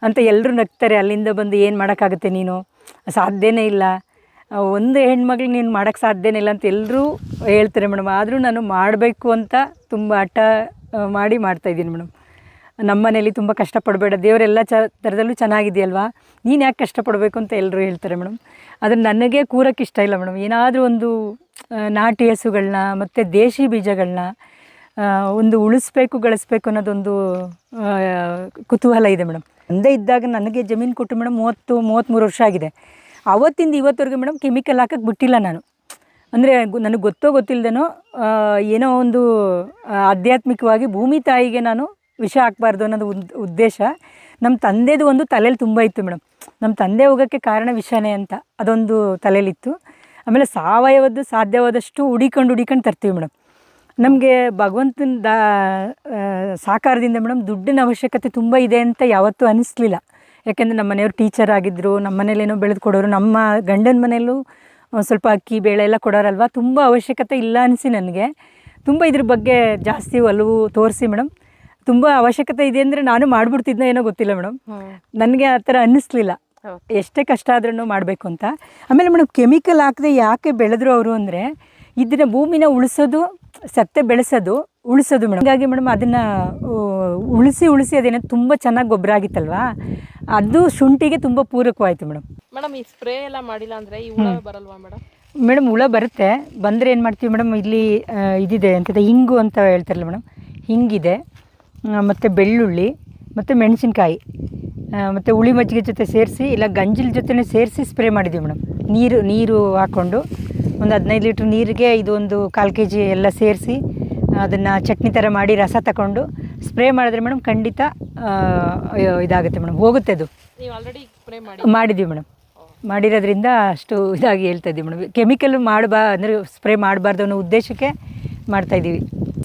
Speaker 2: ಅಂತ ಎಲ್ಲರೂ ನಗ್ತಾರೆ. ಅಲ್ಲಿಂದ ಬಂದು ಏನು ಮಾಡೋಕ್ಕಾಗುತ್ತೆ ನೀನು? ಸಾಧ್ಯನೇ ಇಲ್ಲ. ಒಂದು ಹೆಣ್ಮಗ್ಳು ನೀನು ಮಾಡೋಕ್ಕೆ ಸಾಧ್ಯನೇ ಇಲ್ಲ ಅಂತ ಎಲ್ಲರೂ ಹೇಳ್ತಾರೆ ಮೇಡಮ್. ಆದರೂ ನಾನು ಮಾಡಬೇಕು ಅಂತ ತುಂಬ ಹಠ ಮಾಡಿ ಮಾಡ್ತಾಯಿದ್ದೀನಿ ಮೇಡಮ್. ನಮ್ಮ ಮನೇಲಿ ತುಂಬ ಕಷ್ಟಪಡಬೇಡ. ದೇವರೆಲ್ಲ ಚ, ಥರದಲ್ಲೂ ಚೆನ್ನಾಗಿದೆಯಲ್ವಾ ನೀನು ಯಾಕೆ ಕಷ್ಟಪಡಬೇಕು ಅಂತ ಎಲ್ಲರೂ ಹೇಳ್ತಾರೆ ಮೇಡಮ್. ಆದರೆ ನನಗೆ ಕೂರಕ್ಕೆ ಇಷ್ಟ ಇಲ್ಲ ಮೇಡಮ್. ಏನಾದರೂ ಒಂದು ನಾಟಿ ಹಸುಗಳನ್ನ ಮತ್ತು ದೇಶಿ ಬೀಜಗಳನ್ನ ಒಂದು ಉಳಿಸ್ಬೇಕು, ಗಳಿಸ್ಬೇಕು ಅನ್ನೋದೊಂದು ಕುತೂಹಲ ಇದೆ ಮೇಡಮ್. ಒಂದೇ ಇದ್ದಾಗ ನನಗೆ ಜಮೀನು ಕೊಟ್ಟು ಮೇಡಮ್ ಮೂವತ್ತು ಮೂವತ್ತ್ಮೂರು ವರ್ಷ ಆಗಿದೆ. ಅವತ್ತಿಂದ ಇವತ್ತವರೆಗೂ ಮೇಡಮ್ ಕೆಮಿಕಲ್ ಹಾಕಕ್ಕೆ ಬಿಟ್ಟಿಲ್ಲ ನಾನು. ಅಂದರೆ ನನಗೆ ಗೊತ್ತೋ ಗೊತ್ತಿಲ್ಲದೇನೋ ಏನೋ ಒಂದು ಆಧ್ಯಾತ್ಮಿಕವಾಗಿ ಭೂಮಿ ತಾಯಿಗೆ ನಾನು ವಿಷ ಹಾಕಬಾರ್ದು ಅನ್ನೋದು ಉದ್, ಉದ್ದೇಶ. ನಮ್ಮ ತಂದೆದು ಒಂದು ತಲೆಯಲ್ಲಿ ತುಂಬ ಇತ್ತು ಮೇಡಮ್. ನಮ್ಮ ತಂದೆ ಹೋಗೋಕ್ಕೆ ಕಾರಣ ವಿಷನೇ ಅಂತ, ಅದೊಂದು ತಲೆಯಲ್ಲಿತ್ತು ಆಮೇಲೆ ಸಾವಯವದ್ದು ಸಾಧ್ಯವಾದಷ್ಟು ಹುಡಿಕೊಂಡು ಹುಡಿಕೊಂಡು ತರ್ತೀವಿ ಮೇಡಮ್. ನಮಗೆ ಭಗವಂತನ ದಾ ಸಾಕಾರದಿಂದ ಮೇಡಮ್ ದುಡ್ಡಿನ ಅವಶ್ಯಕತೆ ತುಂಬ ಇದೆ ಅಂತ ಯಾವತ್ತೂ ಅನಿಸ್ಲಿಲ್ಲ. ಯಾಕೆಂದರೆ ನಮ್ಮ ಮನೆಯವರು ಟೀಚರ್ ಆಗಿದ್ದರು ನಮ್ಮ ಮನೇಲೇನೋ ಬೆಳೆದು ಕೊಡೋರು ನಮ್ಮ ಗಂಡನ ಮನೆಯಲ್ಲೂ ಒಂದ್ ಸ್ವಲ್ಪ ಅಕ್ಕಿ ಬೇಳೆ ಎಲ್ಲ ಕೊಡೋರಲ್ವ? ತುಂಬ ಅವಶ್ಯಕತೆ ಇಲ್ಲ ಅನಿಸಿ ನನಗೆ. ತುಂಬ ಇದ್ರ ಬಗ್ಗೆ ಜಾಸ್ತಿ ಒಲವು ತೋರಿಸಿ ಮೇಡಮ್. ತುಂಬ ಅವಶ್ಯಕತೆ ಇದೆ ಅಂದರೆ ನಾನು ಮಾಡಿಬಿಡ್ತಿದ್ನೋ ಏನೋ ಗೊತ್ತಿಲ್ಲ ಮೇಡಮ್. ನನಗೆ ಆ ಥರ ಅನ್ನಿಸ್ಲಿಲ್ಲ ಎಷ್ಟೇ ಕಷ್ಟ ಆದ್ರೂ ಮಾಡಬೇಕು ಅಂತ. ಆಮೇಲೆ ಮೇಡಮ್ ಕೆಮಿಕಲ್ ಹಾಕದೆ ಯಾಕೆ ಬೆಳೆದ್ರು ಅವರು ಅಂದರೆ ಇದನ್ನ ಭೂಮಿನ ಉಳಿಸೋದು ಸತ್ತೆ ಬೆಳೆಸೋದು ಉಳಿಸೋದು ಮೇಡಮ್. ಹಾಗಾಗಿ ಮೇಡಮ್ ಅದನ್ನು ಉಳಿಸಿ ಉಳಿಸಿ ಅದೇನೋ ತುಂಬ ಚೆನ್ನಾಗಿ ಗೊಬ್ಬರ ಆಗಿತ್ತಲ್ವಾ? ಅದು ಶುಂಠಿಗೆ ತುಂಬ ಪೂರಕವಾಯಿತು ಮೇಡಮ್.
Speaker 1: ಮೇಡಮ್ ಈ ಸ್ಪ್ರೇ ಎಲ್ಲ ಮಾಡಿಲ್ಲ ಅಂದರೆ ಈ ಹುಳ ಬರಲ್ವಾ ಮೇಡಮ್?
Speaker 2: ಮೇಡಮ್ ಹುಳ ಬರುತ್ತೆ. ಬಂದರೆ ಏನು ಮಾಡ್ತೀವಿ ಮೇಡಮ್ ಇಲ್ಲಿ ಇದಿದೆ ಅಂತಿದೆ ಹಿಂಗು ಅಂತ ಹೇಳ್ತಾರಲ್ಲ ಮೇಡಮ್ ಹಿಂಗಿದೆ ಮತ್ತು ಬೆಳ್ಳುಳ್ಳಿ. ಮತ್ತು ಮೆಣಸಿನ್ಕಾಯಿ ಮತ್ತು ಹುಳಿ ಮಜ್ಜಿಗೆ ಜೊತೆ ಸೇರಿಸಿ ಇಲ್ಲ ಗಂಜಿಲ್ ಜೊತೆನೇ ಸೇರಿಸಿ ಸ್ಪ್ರೇ ಮಾಡಿದ್ದೀವಿ ಮೇಡಮ್ ನೀರು ನೀರು ಹಾಕ್ಕೊಂಡು ಒಂದು ಹದಿನೈದು ಲೀಟ್ರ್ ನೀರಿಗೆ ಇದೊಂದು ಕಾಲು ಕೆ ಜಿ ಎಲ್ಲ ಸೇರಿಸಿ ಅದನ್ನು ಚಟ್ನಿ ಥರ ಮಾಡಿ ರಸ ತಗೊಂಡು ಸ್ಪ್ರೇ ಮಾಡಿದ್ರೆ ಮೇಡಮ್ ಖಂಡಿತ ಇದಾಗುತ್ತೆ ಮೇಡಮ್ ಹೋಗುತ್ತೆ ಅದು.
Speaker 1: ನೀವು ಆಲ್ರೆಡಿ ಸ್ಪ್ರೇ ಮಾಡಿ
Speaker 2: ಮಾಡಿದ್ದೀವಿ ಮೇಡಮ್ ಮಾಡಿರೋದ್ರಿಂದ ಅಷ್ಟು ಇದಾಗಿ ಹೇಳ್ತಾ ಇದ್ದೀವಿ ಮೇಡಮ್ ಕೆಮಿಕಲ್ ಮಾಡಬಾ ಅಂದರೆ ಸ್ಪ್ರೇ ಮಾಡಬಾರ್ದು ಅನ್ನೋ ಉದ್ದೇಶಕ್ಕೆ ಮಾಡ್ತಾಯಿದ್ದೀವಿ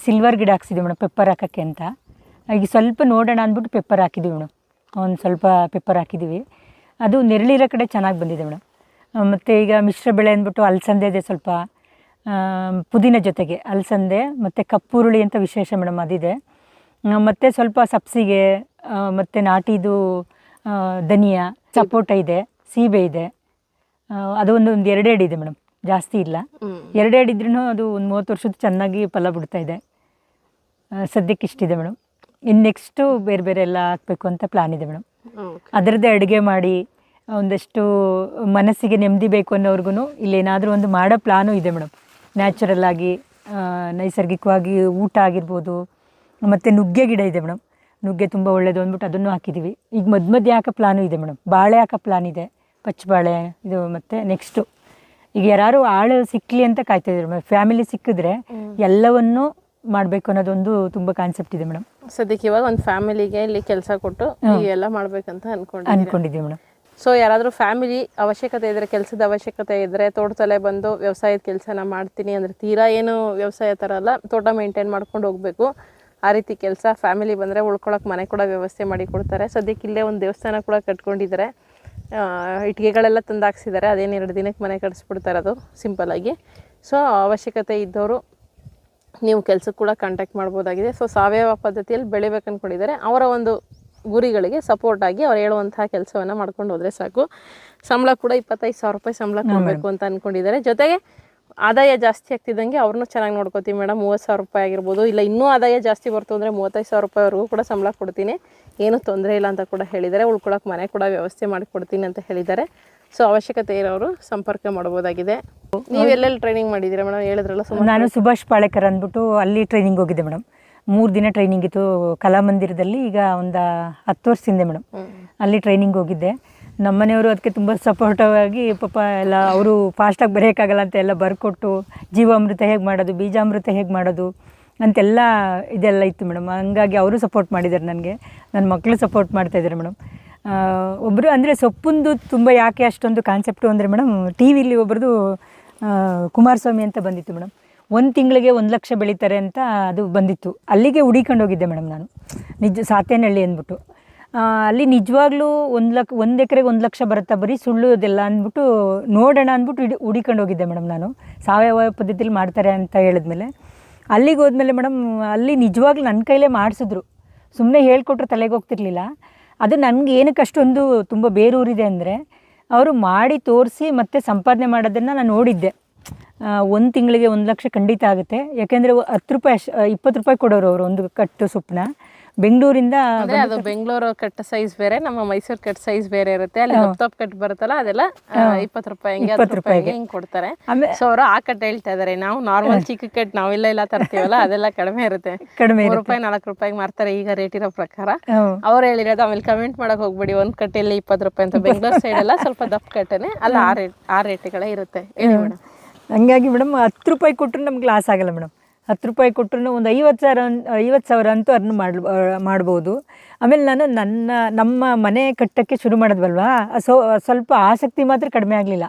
Speaker 2: ಸಿಲ್ವರ್ ಗಿಡ ಹಾಕ್ಸಿದ್ದೀವಿ ಮೇಡಮ್ ಪೆಪ್ಪರ್ ಹಾಕೋಕ್ಕೆ ಅಂತ. ಈಗ ಸ್ವಲ್ಪ ನೋಡೋಣ ಅಂದ್ಬಿಟ್ಟು ಪೆಪ್ಪರ್ ಹಾಕಿದ್ದೀವಿ ಮೇಡಮ್. ಒಂದು ಸ್ವಲ್ಪ ಪೆಪ್ಪರ್ ಹಾಕಿದ್ದೀವಿ. ಅದು ನೆರಳಿರೋ ಕಡೆ ಚೆನ್ನಾಗಿ ಬಂದಿದೆ ಮೇಡಮ್. ಮತ್ತು ಈಗ ಮಿಶ್ರ ಬೆಳೆ ಅಂದ್ಬಿಟ್ಟು ಅಲಸಂದೆ ಇದೆ ಸ್ವಲ್ಪ. ಪುದೀನ ಜೊತೆಗೆ ಅಲಸಂದೆ ಮತ್ತು ಕಪ್ಪುರುಳಿ ಅಂತ ವಿಶೇಷ ಮೇಡಮ್ ಅದಿದೆ. ಮತ್ತು ಸ್ವಲ್ಪ ಸಬ್ಸಿಗೆ ಮತ್ತು ನಾಟಿದು ಧನಿಯಾ ಸಪೋಟ ಇದೆ ಸೀಬೆ ಇದೆ. ಅದು ಒಂದು ಒಂದು ಎರಡೆರಡು ಇದೆ ಮೇಡಮ್. ಜಾಸ್ತಿ ಇಲ್ಲ. ಎರಡೆರಡು ಇದ್ರೂ ಅದು ಒಂದು ಮೂವತ್ತು ವರ್ಷದ ಚೆನ್ನಾಗಿ ಫಲ ಬಿಡ್ತಾ ಇದೆ. ಸದ್ಯಕ್ಕೆ ಇಷ್ಟಿದೆ ಮೇಡಮ್. ಇನ್ನು ನೆಕ್ಸ್ಟು ಬೇರೆ ಬೇರೆ ಎಲ್ಲ ಹಾಕಬೇಕು ಅಂತ ಪ್ಲಾನ್ ಇದೆ ಮೇಡಮ್. ಅದರದ್ದೇ ಅಡುಗೆ ಮಾಡಿ ಒಂದಷ್ಟು ಮನಸ್ಸಿಗೆ ನೆಮ್ಮದಿ ಬೇಕು ಅನ್ನೋರ್ಗು ಇಲ್ಲೇನಾದರೂ ಒಂದು ಮಾಡೋ ಪ್ಲಾನು ಇದೆ ಮೇಡಮ್. ನ್ಯಾಚುರಲ್ ಆಗಿ ನೈಸರ್ಗಿಕವಾಗಿ ಊಟ ಆಗಿರ್ಬೋದು ಮತ್ತು ನುಗ್ಗೆ ಗಿಡ ಇದೆ ಮೇಡಮ್. ನುಗ್ಗೆ ತುಂಬ ಒಳ್ಳೆಯದು ಅಂದ್ಬಿಟ್ಟು ಅದನ್ನು ಹಾಕಿದ್ದೀವಿ ಈಗ ಮಧ್ಯ ಮಧ್ಯೆ ಹಾಕೋ ಪ್ಲಾನು ಇದೆ ಮೇಡಮ್. ಬಾಳೆ ಹಾಕೋ ಪ್ಲಾನ್ ಇದೆ. ಪಚ್ಚಬಾಳೆ ಇದು ಮತ್ತು ನೆಕ್ಸ್ಟು ಈಗ ಯಾರು ಆಳು ಸಿಕ್ಕಲಿ ಅಂತ ಕಾಯ್ತಿದ್ರು ಮೇಡಮ್. ಫ್ಯಾಮಿಲಿ ಸಿಕ್ಕಿದ್ರೆ ಎಲ್ಲವನ್ನೂ ಮಾಡಬೇಕು ಅನ್ನೋದೊಂದು ತುಂಬ ಕಾನ್ಸೆಪ್ಟ್ ಇದೆ ಮೇಡಮ್.
Speaker 1: ಸದ್ಯಕ್ಕೆ ಇವಾಗ ಒಂದು ಫ್ಯಾಮಿಲಿಗೆ ಇಲ್ಲಿ ಕೆಲಸ ಕೊಟ್ಟು ಎಲ್ಲ ಮಾಡ್ಬೇಕಂತ ಅನ್ಕೊಂಡು
Speaker 2: ಅನ್ಕೊಂಡಿದ್ದೀವಿ ಮೇಡಮ್.
Speaker 1: ಸೊ ಯಾರಾದರೂ ಫ್ಯಾಮಿಲಿ ಅವಶ್ಯಕತೆ ಇದ್ದರೆ ಕೆಲಸದ ಅವಶ್ಯಕತೆ ಇದ್ದರೆ ತೋಟದಲ್ಲೇ ಬಂದು ವ್ಯವಸಾಯದ ಕೆಲಸನ ಮಾಡ್ತೀನಿ ಅಂದರೆ ತೀರಾ ಏನು ವ್ಯವಸಾಯ ಥರ ಅಲ್ಲ ತೋಟ ಮೇಂಟೈನ್ ಮಾಡ್ಕೊಂಡು ಹೋಗಬೇಕು. ಆ ರೀತಿ ಕೆಲಸ ಫ್ಯಾಮಿಲಿ ಬಂದರೆ ಉಳ್ಕೊಳಕ್ಕೆ ಮನೆ ಕೂಡ ವ್ಯವಸ್ಥೆ ಮಾಡಿ ಕೊಡ್ತಾರೆ. ಸದ್ಯಕ್ಕೆ ಇಲ್ಲೇ ಒಂದು ದೇವಸ್ಥಾನ ಕೂಡ ಕಟ್ಕೊಂಡಿದ್ದಾರೆ ಇಟ್ಟಿಗೆಗಳೆಲ್ಲ ತಂದು ಹಾಕ್ಸಿದ್ದಾರೆ ಅದೇನು ಎರಡು ದಿನಕ್ಕೆ ಮನೆ ಕಟ್ಸ್ಬಿಡ್ತಾರೆ ಅದು ಸಿಂಪಲ್ಲಾಗಿ ಸೊ ಅವಶ್ಯಕತೆ ಇದ್ದವರು ನೀವು ಕೆಲಸಕ್ಕೆ ಕೂಡ ಕಾಂಟ್ಯಾಕ್ಟ್ ಮಾಡ್ಬೋದಾಗಿದೆ. ಸೊ ಸಾವಯವ ಪದ್ಧತಿಯಲ್ಲಿ ಬೆಳಿಬೇಕು ಅಂದ್ಕೊಂಡಿದ್ದಾರೆ ಅವರ ಒಂದು ಗುರಿಗಳಿಗೆ ಸಪೋರ್ಟ್ ಆಗಿ ಅವ್ರು ಹೇಳುವಂತಹ ಕೆಲಸವನ್ನು ಮಾಡ್ಕೊಂಡು ಹೋದ್ರೆ ಸಾಕು. ಸಂಬಳ ಕೂಡ ಇಪ್ಪತ್ತೈದು ಸಾವಿರ ರೂಪಾಯಿ ಸಂಬಳ ಕೊಡಬೇಕು ಅಂತ ಅನ್ಕೊಂಡಿದ್ದಾರೆ. ಜೊತೆಗೆ ಆದಾಯ ಜಾಸ್ತಿ ಆಗ್ತಿದ್ದಂಗೆ ಅವ್ರನ್ನೂ ಚೆನ್ನಾಗಿ ನೋಡ್ಕೋತೀವಿ ಮೇಡಮ್. ಮೂವತ್ತು ಸಾವಿರ ರೂಪಾಯಿ ಆಗಿರ್ಬೋದು. ಇಲ್ಲ ಇನ್ನೂ ಆದಾಯ ಜಾಸ್ತಿ ಬರ್ತು ಅಂದರೆ ಮೂವತ್ತೈದು ಸಾವಿರ ರೂಪಾಯಿವರೆಗೂ ಕೂಡ ಸಂಬಳ ಕೊಡ್ತೀನಿ. ಏನೂ ತೊಂದರೆ ಇಲ್ಲ ಅಂತ ಕೂಡ ಹೇಳಿದ್ದಾರೆ. ಉಳ್ಕೊಳ್ಳೋಕೆ ಮನೆ ಕೂಡ ವ್ಯವಸ್ಥೆ ಮಾಡಿಕೊಡ್ತೀನಿ ಅಂತ ಹೇಳಿದ್ದಾರೆ. ಸೊ ಅವಶ್ಯಕತೆ ಇರೋರು ಸಂಪರ್ಕ ಮಾಡ್ಬೋದಾಗಿದೆ. ನೀವೆಲ್ಲೆಲ್ಲಿ ಟ್ರೈನಿಂಗ್ ಮಾಡಿದ್ದೀರಾ ಮೇಡಮ್? ಹೇಳಿದ್ರಲ್ಲ ಸೊ
Speaker 2: ನಾನು ಸುಭಾಷ್ ಪಾಳೇಕರ್ ಅಂದ್ಬಿಟ್ಟು ಅಲ್ಲಿ ಟ್ರೈನಿಂಗ್ ಹೋಗಿದ್ದೆ ಮೇಡಮ್. ಮೂರು ದಿನ ಟ್ರೈನಿಂಗ್ ಇತ್ತು ಕಲಾಮಂದಿರದಲ್ಲಿ ಈಗ ಒಂದು ಹತ್ತು ವರ್ಷದಿಂದ ಮೇಡಮ್. ಅಲ್ಲಿ ಟ್ರೈನಿಂಗ್ ಹೋಗಿದ್ದೆ. ನಮ್ಮನೆಯವರು ಅದಕ್ಕೆ ತುಂಬ ಸಪೋರ್ಟಿವ್ ಆಗಿ ಪಾಪ ಎಲ್ಲ ಅವರು ಫಾಸ್ಟಾಗಿ ಬರೆಯೋಕ್ಕಾಗಲ್ಲ ಅಂತ ಎಲ್ಲ ಬರ್ಕೊಟ್ಟು ಜೀವಾಮೃತ ಹೇಗೆ ಮಾಡೋದು, ಬೀಜಾಮೃತ ಹೇಗೆ ಮಾಡೋದು ಅಂತೆಲ್ಲ ಇದೆಲ್ಲ ಇತ್ತು ಮೇಡಮ್. ಹಂಗಾಗಿ ಅವರು ಸಪೋರ್ಟ್ ಮಾಡಿದ್ದಾರೆ ನನಗೆ. ನನ್ನ ಮಕ್ಕಳು ಸಪೋರ್ಟ್ ಮಾಡ್ತಾಯಿದ್ದಾರೆ ಮೇಡಮ್. ಒಬ್ಬರು ಅಂದರೆ ಸೊಪ್ಪಿಂದು ತುಂಬ ಯಾಕೆ ಅಷ್ಟೊಂದು ಕಾನ್ಸೆಪ್ಟು ಅಂದರೆ ಮೇಡಮ್ ಟಿ ವಿಲಿ ಒಬ್ಬರದು ಕುಮಾರಸ್ವಾಮಿ ಅಂತ ಬಂದಿತ್ತು ಮೇಡಮ್. ಒಂದು ತಿಂಗಳಿಗೆ ಒಂದು ಲಕ್ಷ ಬೆಳೀತಾರೆ ಅಂತ ಅದು ಬಂದಿತ್ತು. ಅಲ್ಲಿಗೆ ಹುಡಿಕೊಂಡು ಹೋಗಿದ್ದೆ ಮೇಡಮ್ ನಾನು. ನಿಜ ಸಾತೇನಹಳ್ಳಿ ಅಂದ್ಬಿಟ್ಟು. ಅಲ್ಲಿ ನಿಜವಾಗ್ಲೂ ಒಂದು ಲಕ್ಷ ಒಂದು ಎಕರೆಗೆ ಒಂದು ಲಕ್ಷ ಬರುತ್ತಾ? ಬರೀ ಸುಳ್ಳು ಅದೆಲ್ಲ ಅಂದ್ಬಿಟ್ಟು ನೋಡೋಣ ಅಂದ್ಬಿಟ್ಟು ಇಡಿ, ಹುಡಿಕೊಂಡು ಹೋಗಿದ್ದೆ ಮೇಡಮ್ ನಾನು. ಸಾವಯವ ಪದ್ಧತಿಲಿ ಮಾಡ್ತಾರೆ ಅಂತ ಹೇಳಿದ್ಮೇಲೆ. ಅಲ್ಲಿಗೆ ಹೋದ್ಮೇಲೆ ಮೇಡಮ್, ಅಲ್ಲಿ ನಿಜವಾಗ್ಲೂ ನನ್ನ ಕೈಲೇ ಮಾಡಿಸಿದ್ರು. ಸುಮ್ಮನೆ ಹೇಳ್ಕೊಟ್ರೆ ತಲೆಗೆ ಹೋಗ್ತಿರ್ಲಿಲ್ಲ. ಅದು ನನಗೆ ಏನಕ್ಕೆ ಅಷ್ಟೊಂದು ತುಂಬ ಬೇರೂರಿದೆ ಅಂದರೆ, ಅವರು ಮಾಡಿ ತೋರಿಸಿ ಮತ್ತೆ ಸಂಪಾದನೆ ಮಾಡೋದನ್ನು ನಾನು ನೋಡಿದ್ದೆ. ಒಂದು ತಿಂಗಳಿಗೆ ಒಂದು ಲಕ್ಷ ಖಂಡಿತ ಆಗುತ್ತೆ. ಯಾಕೆಂದರೆ ಹತ್ತು ರೂಪಾಯಿ ಅಷ್ಟು ಇಪ್ಪತ್ತು ರೂಪಾಯಿ ಕೊಡೋರು ಅವರು ಒಂದು ಕಟ್ಟು ಸೊಪ್ಪನ್ನ. ಬೆಂಗಳೂರಿಂದ
Speaker 1: ಅಂದ್ರೆ ಅದು ಬೆಂಗಳೂರು ಕಟ್ ಸೈಜ್ ಬೇರೆ ನಮ್ಮ ಮೈಸೂರು ಕಟ್ ಸೈಜ್ ಬೇರೆ ಇರುತ್ತೆ. ಅಲ್ಲಿ ದಪ್ಪ ಕಟ್ ಬರುತ್ತಲ್ಲ ಅದೆಲ್ಲ ಇಪ್ಪತ್ತು ರೂಪಾಯಿ ಹೆಂಗೆ ಹತ್ತು ರೂಪಾಯಿ ಹಿಂಗೆ ಕೊಡ್ತಾರೆ. ಸೊ ಅವರು ಆ ಕಟ್ ಹೇಳ್ತಾ ಇದಾರೆ. ನಾವು ನಾರ್ಮಲ್ ಚಿಕ್ಕ ಕಟ್ ನಾವೆಲ್ಲ ಇಲ್ಲ ತರ್ತೀವಲ್ಲ ಅದೆಲ್ಲ ಕಡಿಮೆ ಇರುತ್ತೆ.
Speaker 2: ಕಡಿಮೆ
Speaker 1: ರೂಪಾಯಿ ನಾಲ್ಕು ರೂಪಾಯಿಗೆ ಮಾರ್ತಾರೆ ಈಗ ರೇಟ್ ಇರೋ ಪ್ರಕಾರ. ಅವ್ರು ಹೇಳಿರೋದು ಆಮೇಲೆ ಕಮೆಂಟ್ ಮಾಡಕ್ ಹೋಗ್ಬೇಡಿ ಒಂದ್ ಕಟ್ಟೆಯಲ್ಲಿ ಇಪ್ಪತ್ತು ರೂಪಾಯಿ ಅಂತ ಬೆಂಗಳೂರು ಸೈಡ್ ಎಲ್ಲ ಸ್ವಲ್ಪ ದಪ್ಪ ಕಟ್ಟನೆ ಅಲ್ಲ ಆ ರೇಟ್ ಆ ರೇಟ್ಗಳೇ ಇರುತ್ತೆ. ಹೇಳಿ ಮೇಡಮ್.
Speaker 2: ಹಂಗಾಗಿ ಮೇಡಮ್ ಹತ್ತು ರೂಪಾಯಿ ಕೊಟ್ಟರು ನಮ್ಗೆ ಲಾಸ್ ಆಗಲ್ಲ ಮೇಡಮ್. ಹತ್ತು ರೂಪಾಯಿ ಕೊಟ್ಟರು ಒಂದು ಐವತ್ತು ಸಾವಿರ ಐವತ್ತು ಸಾವಿರ ಅಂತೂ ಅರ್ನ್ ಮಾಡಿ ಮಾಡ್ಬೋದು. ಆಮೇಲೆ ನಾನು ನನ್ನ ನಮ್ಮ ಮನೆ ಕಟ್ಟಕ್ಕೆ ಶುರು ಮಾಡಿದ್ವಲ್ವಾ? ಸೊ ಸ್ವಲ್ಪ ಆಸಕ್ತಿ ಮಾತ್ರ ಕಡಿಮೆ ಆಗಲಿಲ್ಲ.